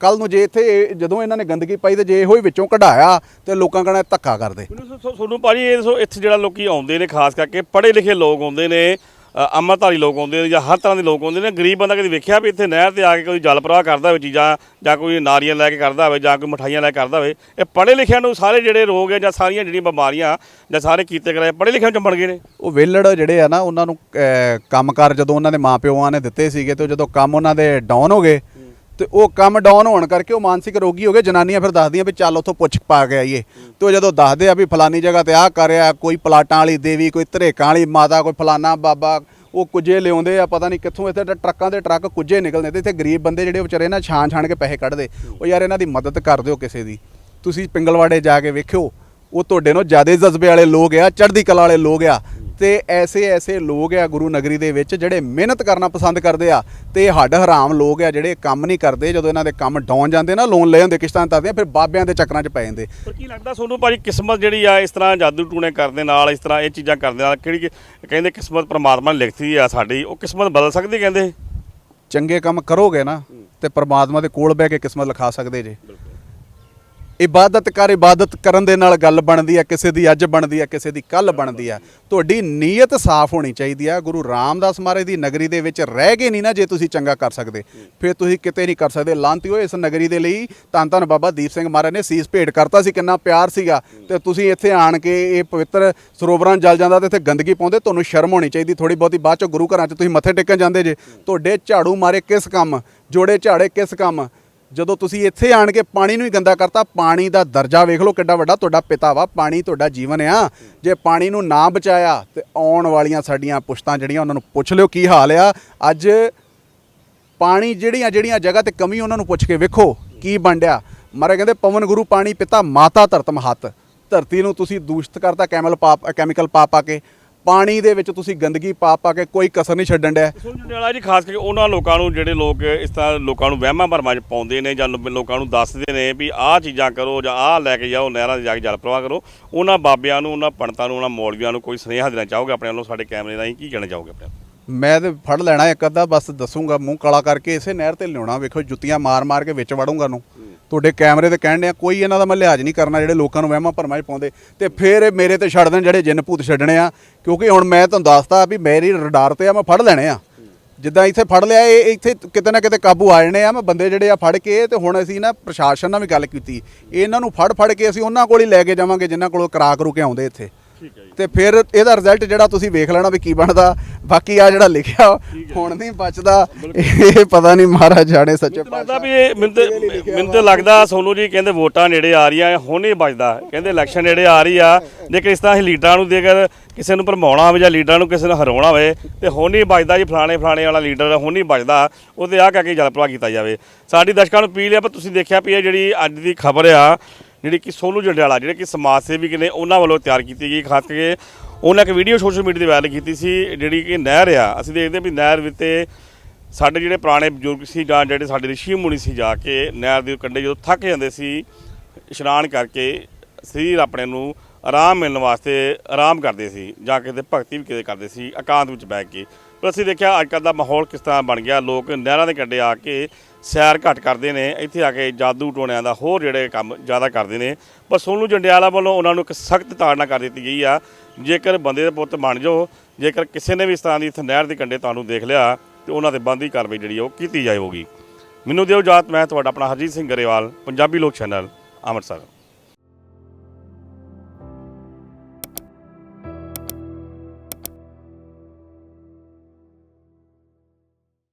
ਕੱਲ ਨੂੰ ਜੇ ਇੱਥੇ ਇਹ- ਜਦੋਂ ਇਹਨਾਂ ਨੇ ਗੰਦਗੀ ਪਾਈ ਤੇ ਜੇ ਇਹੋ ਹੀ ਵਿੱਚੋਂ ਕਢਾਇਆ ਤੇ ਲੋਕਾਂ ਕਹਣਾ ਧੱਕਾ ਕਰਦੇ। ਮੈਨੂੰ ਸੋ- ਸੋ- ਤੁਹਾਨੂੰ ਭਾਜੀ ਇਹ ਦੱਸੋ ਇੱਥੇ ਜਿਹੜਾ ਲੋਕੀ ਆਉਂਦੇ ਨੇ ਖਾਸ ਕਰਕੇ ਪੜ੍ਹੇ ਲਿਖੇ ਲੋਕ ਆਉਂਦੇ ਨੇ ਅ, ਅੰਮ੍ਰਿਤਧਾਰੀ ਲੋਕ ਆਉਂਦੇ ਨੇ ਜਾਂ ਹਰ ਤਰ੍ਹਾਂ ਦੇ ਲੋਕ ਆਉਂਦੇ ਨੇ ਗਰੀਬ ਬੰਦਾ ਕਦੀ ਵੇਖਿਆ ਵੀ ਇੱਥੇ ਨਹਿਰ ਤੇ ਆ ਕੇ ਕੋਈ ਜਲ ਪ੍ਰਵਾਹ ਕਰਦਾ ਹੋਵੇ ਚੀਜ਼ਾਂ ਜਾਂ ਕੋਈ ਨਾਰੀਅਲ ਲੈ ਕੇ ਕਰਦਾ ਹੋਵੇ ਜਾਂ ਕੋਈ ਮਠਾਈਆਂ ਲੈ ਕੇ ਕਰਦਾ ਹੋਵੇ ਇਹ ਪੜ੍ਹੇ ਲਿਖਿਆਂ ਨੂੰ ਸਾਰੇ ਜਿਹੜੇ ਰੋਗ ਹੈ ਜਾਂ ਸਾਰੀਆਂ ਜਿਹੜੀਆਂ ਬਿਮਾਰੀਆਂ ਜਾਂ ਸਾਰੇ ਕੀਤੇ ਕਰਾਏ ਪੜ੍ਹੇ ਲਿਖਿਆਂ ਚੋਂ ਬਣ ਗਏ ਨੇ। ਉਹ ਵੇਲੜ ਜਿਹੜੇ ਆ ਨਾ ਉਹਨਾਂ ਨੂੰ ਅਹ, ਕੰਮਕਾਰ ਜਦੋਂ ਉਹਨਾਂ ਦੇ ਮਾਪਿਓਆਂ ਨੇ ਦਿੱਤੇ ਸੀਗੇ ਤੇ ਉਹ ਜਦੋਂ ਕੰਮ ਉਹਨਾਂ ਦੇ ਡਾਊਨ ਹੋ ਗਏ ਤੇ ਉਹ ਕੰਮ ਡਾਊਨ ਹੋਣ ਕਰਕੇ ਉਹ ਮਾਨਸਿਕ ਰੋਗੀ ਹੋ ਗਏ, ਜਨਾਨੀਆਂ ਫਿਰ ਦੱਸਦੀਆਂ ਵੀ ਚੱਲ ਉੱਥੋਂ ਪੁੱਛ ਪਾ ਕੇ ਆਈਏ। ਤੇ ਉਹ ਜਦੋਂ ਦੱਸਦੇ ਆ ਵੀ ਫਲਾਨੀ ਜਗ੍ਹਾ ਤੇ ਆਹ ਕਰਿਆ ਕੋਈ ਪਲਾਟਾਂ ਵਾਲੀ ਦੇਵੀ, ਕੋਈ ਧਰੇਕਾਂ ਵਾਲੀ ਮਾਤਾ, ਕੋਈ ਫਲਾਨਾ ਬਾਬਾ, ਉਹ ਕੁਝੇ ਲਿਆਉਂਦੇ ਆ, ਪਤਾ ਨਹੀਂ ਕਿੱਥੋਂ ਇੱਥੇ ਟਰੱਕਾਂ ਦੇ ਟਰੱਕ ਕੁਝੇ ਨਿਕਲਦੇ ਤੇ ਇੱਥੇ ਗਰੀਬ ਬੰਦੇ ਜਿਹੜੇ ਵਿਚਾਰੇ ਨਾ ਛਾਣ ਛਾਣ ਕੇ ਪੈਸੇ ਕੱਢਦੇ। ਉਹ ਯਾਰ ਇਹਨਾਂ ਦੀ ਮਦਦ ਕਰ ਦਿਓ ਕਿਸੇ ਦੀ। ਤੁਸੀਂ ਪਿੰਗਲਵਾੜੇ ਜਾ ਕੇ ਵੇਖਿਓ, ਉਹ ਤੁਹਾਡੇ ਨਾਲ ਜ਼ਿਆਦਾ ਜਜ਼ਬੇ ਵਾਲੇ ਲੋਕ ਆ, ਚੜ੍ਹਦੀ ਕਲਾ ਵਾਲੇ ਲੋਕ ਆ। ਤੇ ਐਸੇ ਐਸੇ ਲੋਕ ਆ ਗੁਰੂ ਨਗਰੀ ਦੇ ਵਿੱਚ ਜਿਹੜੇ ਮਿਹਨਤ ਕਰਨਾ ਪਸੰਦ ਕਰਦੇ ਆ ਤੇ ਹੱਡ ਹਰਾਮ ਲੋਕ ਆ ਜਿਹੜੇ ਕੰਮ ਨਹੀਂ ਕਰਦੇ ਜਦੋਂ ਇਹਨਾਂ ਦੇ ਕੰਮ ਡਾਉਣ ਜਾਂਦੇ ਨਾ ਲੋਨ ਲੈ ਹੁੰਦੇ ਕਿਸ਼ਤਾਂ ਤਰਦੇ ਫਿਰ ਬਾਬਿਆਂ ਦੇ ਚੱਕਰਾਂ 'ਚ ਪੈ ਜਾਂਦੇ। ਪਰ ਕੀ ਲੱਗਦਾ ਤੁਹਾਨੂੰ ਭਾਜੀ ਕਿਸਮਤ ਜਿਹੜੀ ਆ ਇਸ ਤਰ੍ਹਾਂ ਜਾਦੂ ਟੂਣੇ ਕਰਨ ਦੇ ਨਾਲ ਇਸ ਤਰ੍ਹਾਂ ਇਹ ਚੀਜ਼ਾਂ ਕਰਨ ਦੇ ਨਾਲ ਕਿਹੜੀ ਕਹਿੰਦੇ ਕਿਸਮਤ ਪ੍ਰਮਾਤਮਾ ਨੇ ਲਿਖਤੀ ਆ ਸਾਡੀ ਉਹ ਕਿਸਮਤ ਬਦਲ ਸਕਦੀ ਕਹਿੰਦੇ? ਚੰਗੇ ਕੰਮ ਕਰੋਗੇ ਨਾ ਤੇ ਪ੍ਰਮਾਤਮਾ ਦੇ ਕੋਲ ਬਹਿ ਕੇ ਕਿਸਮਤ ਲਿਖਾ ਸਕਦੇ ਜੇ। ਇਬਾਦਤ ਕਰ, ਇਬਾਦਤ ਕਰਨ ਦੇ ਨਾਲ ਗੱਲ ਬਣਦੀ ਹੈ, ਕਿਸੇ ਦੀ ਅੱਜ ਬਣਦੀ ਹੈ, ਕਿਸੇ ਦੀ ਕੱਲ ਬਣਦੀ ਆ ਤੁਹਾਡੀ ਨੀਅਤ ਸਾਫ਼ ਹੋਣੀ ਚਾਹੀਦੀ ਆ ਗੁਰੂ ਰਾਮਦਾਸ ਮਹਾਰਾਜ ਦੀ ਨਗਰੀ ਦੇ ਵਿੱਚ ਰਹਿ ਕੇ ਨਹੀਂ ਨਾ ਜੇ ਤੁਸੀਂ ਚੰਗਾ ਕਰ ਸਕਦੇ। ਫਿਰ ਤੁਸੀਂ ਕਿਤੇ ਨਹੀਂ ਕਰ ਸਕਦੇ। ਲਾਂਤੀਓ ਇਸ ਨਗਰੀ ਦੇ ਲਈ। ਧੰਨ ਧੰਨ ਬਾਬਾ ਦੀਪ ਸਿੰਘ ਮਹਾਰਾਜ ਨੇ ਸੀਸ ਭੇਟ ਕਰਤਾ ਸੀ। ਕਿੰਨਾ ਪਿਆਰ ਸੀਗਾ। ਤੇ ਤੁਸੀਂ ਇੱਥੇ ਆਣ ਕੇ ਇਹ ਪਵਿੱਤਰ ਸਰੋਵਰਾਂ ਜਲ ਜਾਂਦਾ ਤੇ ਇੱਥੇ ਗੰਦਗੀ ਪਾਉਂਦੇ, ਤੁਹਾਨੂੰ ਸ਼ਰਮ ਹੋਣੀ ਚਾਹੀਦੀ। ਥੋੜੀ ਬਹੁਤੀ ਬਾਅਦ ਚ ਗੁਰੂ ਘਰਾਂ 'ਚ ਤੁਸੀਂ ਮੱਥੇ ਟੇਕਣ ਜਾਂਦੇ ਜੇ। ਤੁਹਾਡੇ ਝਾੜੂ ਮਾਰੇ ਕਿਸ ਕੰਮ? ਜੋੜੇ ਝਾੜੇ ਕਿਸ ਕੰਮ? ਜਦੋਂ ਤੁਸੀਂ ਇੱਥੇ ਆਣ ਕੇ ਪਾਣੀ ਨੂੰ ਹੀ ਗੰਦਾ ਕਰਤਾ, ਪਾਣੀ ਦਾ ਦਰਜਾ ਵੇਖ ਲਓ ਕਿੱਡਾ ਵੱਡਾ ਤੁਹਾਡਾ ਪਿਤਾ ਵਾ, ਪਾਣੀ ਤੁਹਾਡਾ ਜੀਵਨ ਆ। ਜੇ ਪਾਣੀ ਨੂੰ ਨਾ ਬਚਾਇਆ ਤੇ ਆਉਣ ਵਾਲੀਆਂ ਸਾਡੀਆਂ ਪੁਸ਼ਤਾਂ ਜਿਹੜੀਆਂ ਉਹਨਾਂ ਨੂੰ ਪੁੱਛ ਲਿਓ ਕੀ ਹਾਲ ਆ। ਅੱਜ ਪਾਣੀ ਜਿਹੜੀਆਂ ਜਿਹੜੀਆਂ ਜਗ੍ਹਾ ਤੇ ਕਮੀ ਉਹਨਾਂ ਨੂੰ ਪੁੱਛ ਕੇ ਵੇਖੋ ਕੀ ਬਣਿਆ ਮਾਰੇ ਕਹਿੰਦੇ, ਪਵਨ ਗੁਰੂ ਪਾਣੀ ਪਿਤਾ, ਮਾਤਾ ਧਰਤ ਮਹਤ। ਧਰਤੀ ਨੂੰ ਤੁਸੀਂ ਦੂਸ਼ਿਤ ਕਰਤਾ, ਕੈਮਲ ਪਾ ਕੈਮੀਕਲ ਪਾ ਪਾ ਕੇ। ਪਾਣੀ ਦੇ ਵਿੱਚ ਤੁਸੀਂ ਗੰਦਗੀ ਪਾ ਪਾ ਕੇ ਕੋਈ ਕਸਰ ਨਹੀਂ ਛੱਡਣ ਡਿਆ। ਸੁਣਨ ਵਾਲਾ ਜੀ ਖਾਸ ਕਰਕੇ ਉਹਨਾਂ ਲੋਕਾਂ ਨੂੰ ਜਿਹੜੇ ਲੋਕ ਇਸ ਤਰ੍ਹਾਂ ਲੋਕਾਂ ਨੂੰ ਵਹਿਮਾਂ ਭਰਮਾਂ 'ਚ ਪਾਉਂਦੇ ਨੇ ਜਾਂ ਲੋਕਾਂ ਨੂੰ ਦੱਸਦੇ ਨੇ ਵੀ ਆਹ ਚੀਜ਼ਾਂ ਕਰੋ ਜਾਂ ਆਹ ਲੈ ਕੇ ਜਾਓ ਨਹਿਰਾਂ 'ਤੇ ਜਾ ਕੇ ਜਲ ਪ੍ਰਵਾਹ ਕਰੋ। ਉਹਨਾਂ ਬਾਬਿਆਂ ਨੂੰ ਉਹਨਾਂ ਪੰਡਤਾਂ ਨੂੰ ਉਹਨਾਂ ਮੌਲਵੀਆਂ ਨੂੰ ਕੋਈ ਸੁਨੇਹਾ ਦੇਣਾ ਚਾਹੋਗੇ ਆਪਣੇ ਵੱਲੋਂ ਸਾਡੇ ਕੈਮਰੇ ਰਾਹੀਂ? ਕੀ ਕਹਿਣਾ ਚਾਹੋਗੇ ਆਪਣੇ? ਮੈਂ ਤੇ ਫੜ ਲੈਣਾ ਇੱਕ ਅੱਧਾ ਬਸ ਦੱਸੂਗਾ ਮੂੰਹ ਕਾਲਾ ਕਰਕੇ ਇਸੇ ਨਹਿਰ ਤੇ ਲਿਆਉਣਾ। ਵੇਖੋ ਜੁੱਤੀਆਂ ਮਾਰ ਮਾਰ ਕੇ ਵਿੱਚ ਵੜੂੰਗਾ ਨੂੰ। ਤੁਹਾਡੇ ਕੈਮਰੇ ਤੇ ਕਹਿਣ ਡਿਆ, ਕੋਈ ਇਹਨਾਂ ਦਾ ਮੈਂ ਲਿਹਾਜ਼ ਨਹੀਂ ਕਰਨਾ, ਜਿਹੜੇ ਲੋਕਾਂ ਨੂੰ ਵਹਿਮਾਂ ਭਰਮਾਂ 'ਚ ਪਾਉਂਦੇ। ਤੇ ਫਿਰ ਇਹ ਮੇਰੇ ਤੇ ਛੱਡ ਦੇਣ, ਜਿਹੜੇ ਜਿੰਨ ਭੂਤ ਛੱਡਣੇ ਆ। ਕਿਉਂਕਿ ਹੁਣ ਮੈਂ ਤੁਹਾਨੂੰ ਦੱਸਤਾ ਵੀ ਮੇਰੀ ਰਡਾਰ ਤੇ ਆ, ਮੈਂ ਫੜ ਲੈਣੇ ਆ। ਜਿੱਦਾਂ ਇੱਥੇ ਫੜ ਲਿਆ, ਇਹ ਇੱਥੇ ਕਿਤੇ ਨਾ ਕਿਤੇ ਕਾਬੂ ਆ ਜਾਣੇ ਆ, ਮੈਂ ਬੰਦੇ ਜਿਹੜੇ ਆ ਫੜ ਕੇ, ਤੇ ਹੁਣ ਅਸੀਂ ਨਾ ਪ੍ਰਸ਼ਾਸਨ ਨਾਲ ਵੀ ਗੱਲ ਕੀਤੀ। ਇਹਨਾਂ ਨੂੰ ਫੜ ਫੜ ਕੇ ਅਸੀਂ ਉਹਨਾਂ ਕੋਲ ਹੀ ਲੈ ਕੇ ਜਾਵਾਂਗੇ, ਜਿਨ੍ਹਾਂ ਕੋਲੋਂ ਕਰਾ ਕਰੂ ਕੇ ਆਉਂਦੇ ਇੱਥੇ। ਤੇ ਫਿਰ ਇਹਦਾ ਰਿਜ਼ਲਟ ਜਿਹੜਾ ਤੁਸੀਂ ਵੇਖ ਲੈਣਾ ਵੀ ਕੀ ਬਣਦਾ ਬਾਕੀ ਆ ਜਿਹੜਾ ਲਿਖਿਆ ਹੁਣ ਨਹੀਂ ਬਚਦਾ ਇਹ ਪਤਾ ਨਹੀਂ ਮਹਾਰਾਜ ਜਾਣੇ ਸੱਚੇ ਲੱਗਦਾ ਵੀ ਇਹ ਮੈਨੂੰ ਤੇ ਲੱਗਦਾ ਸੋਨੂ ਜੀ ਕਹਿੰਦੇ ਵੋਟਾਂ ਨੇੜੇ ਆ ਰਹੀਆਂ ਹੁਣ ਹੀ ਬਚਦਾ। ਕਹਿੰਦੇ ਇਲੈਕਸ਼ਨ ਨੇੜੇ ਆ ਰਹੀ ਆ। ਜੇਕਰ ਇਸ ਤਰ੍ਹਾਂ ਅਸੀਂ ਲੀਡਰਾਂ ਨੂੰ ਜੇਕਰ ਕਿਸੇ ਨੂੰ ਭਰਮਾਉਣਾ ਹੋਵੇ ਜਾਂ ਲੀਡਰਾਂ ਨੂੰ ਕਿਸੇ ਨੂੰ ਹਰਾਉਣਾ ਹੋਵੇ ਤੇ ਹੁਣ ਹੀ ਬਚਦਾ ਜੀ ਫਲਾਣੇ ਫਲਾਣੇ ਵਾਲਾ ਲੀਡਰ ਹੁਣ ਹੀ ਬਚਦਾ। ਉਹਦੇ ਆ ਕਰਕੇ ਜਲ ਪ੍ਰਵਾਹ ਕੀਤਾ ਜਾਵੇ। ਸਾਡੀ ਦਰਸ਼ਕਾਂ ਨੂੰ ਅਪੀਲ ਹੈ ਪਰ ਤੁਸੀਂ ਦੇਖਿਆ ਵੀ ਇਹ ਜਿਹੜੀ ਅੱਜ ਦੀ ਖਬਰ ਆ ਜਿਹੜੀ ਕਿ ਸੋਨੂ ਜੰਡਿਆਲਾ, ਜਿਹੜੇ ਕਿ ਸਮਾਜ ਸੇਵੀ ਨੇ ਉਹਨਾਂ ਵੱਲੋਂ ਤਿਆਰ ਕੀਤੀ ਗਈ, ਖਾਸ ਕਰਕੇ ਉਹਨਾਂ ਇੱਕ ਵੀਡੀਓ ਸੋਸ਼ਲ ਮੀਡੀਆ ਤੇ ਵਾਇਰਲ ਕੀਤੀ ਸੀ, ਜਿਹੜੀ ਕਿ ਨਹਿਰ ਆ। ਅਸੀਂ ਦੇਖਦੇ ਵੀ ਨਹਿਰ ਵਿੱਚ ਸਾਡੇ ਜਿਹੜੇ ਪੁਰਾਣੇ ਬਜ਼ੁਰਗ ਸੀ ਜਾਂ ਜਿਹੜੇ ਸਾਡੇ ਰਿਸ਼ੀ ਮੁਨੀ ਸੀ ਜਾ ਕੇ ਨਹਿਰ ਦੇ ਕੰਢੇ ਜਦੋਂ ਥੱਕ ਜਾਂਦੇ ਸੀ, ਇਸ਼ਨਾਨ ਕਰਕੇ ਸਰੀਰ ਆਪਣੇ ਨੂੰ ਆਰਾਮ ਮਿਲਣ ਵਾਸਤੇ ਆਰਾਮ ਕਰਦੇ ਸੀ ਜਾਂ ਕਿਤੇ ਭਗਤੀ ਵੀ ਕਿਤੇ ਕਰਦੇ ਸੀ, ਇਕਾਂਤ ਵਿੱਚ ਬੈਠ ਕੇ। ਪਰ ਅਸੀਂ ਦੇਖਿਆ ਅੱਜ ਕੱਲ੍ਹ ਦਾ ਮਾਹੌਲ ਕਿਸ ਤਰ੍ਹਾਂ ਬਣ ਗਿਆ, ਲੋਕ ਨਹਿਰਾਂ ਦੇ ਕੰਢੇ ਆ ਕੇ ਸੈਰ ਘੱਟ ਕਰਦੇ ਨੇ, ਇੱਥੇ ਆ ਕੇ ਜਾਦੂ ਟੋਣਿਆਂ ਦਾ ਹੋਰ ਜਿਹੜੇ ਕੰਮ ਜ਼ਿਆਦਾ ਕਰਦੇ ਨੇ। ਪਰ ਸੋਨੂੰ ਜੰਡਿਆਲਾ ਵੱਲੋਂ ਉਹਨਾਂ ਨੂੰ ਇੱਕ ਸਖਤ ਤਾੜਨਾ ਕਰ ਦਿੱਤੀ ਗਈ ਆ। ਜੇਕਰ ਬੰਦੇ ਦੇ ਪੁੱਤ ਬਣ ਜਾਓ, ਜੇਕਰ ਕਿਸੇ ਨੇ ਵੀ ਇਸ ਤਰ੍ਹਾਂ ਦੀ ਇੱਥੇ ਨਹਿਰ ਦੇ ਕੰਢੇ ਤੁਹਾਨੂੰ ਦੇਖ ਲਿਆ, ਤੇ ਉਹਨਾਂ ਤੇ ਬੰਦੀ ਕਾਰਵਾਈ ਜਿਹੜੀ ਉਹ ਕੀਤੀ ਜਾਏਗੀ। ਮੈਨੂੰ ਦਿਓ ਜਾਤ ਮੈਂ ਤੁਹਾਡਾ ਆਪਣਾ ਹਰਜੀਤ ਸਿੰਘ ਗਰੇਵਾਲ, ਪੰਜਾਬੀ ਲੋਕ ਚੈਨਲ, ਅੰਮ੍ਰਿਤਸਰ।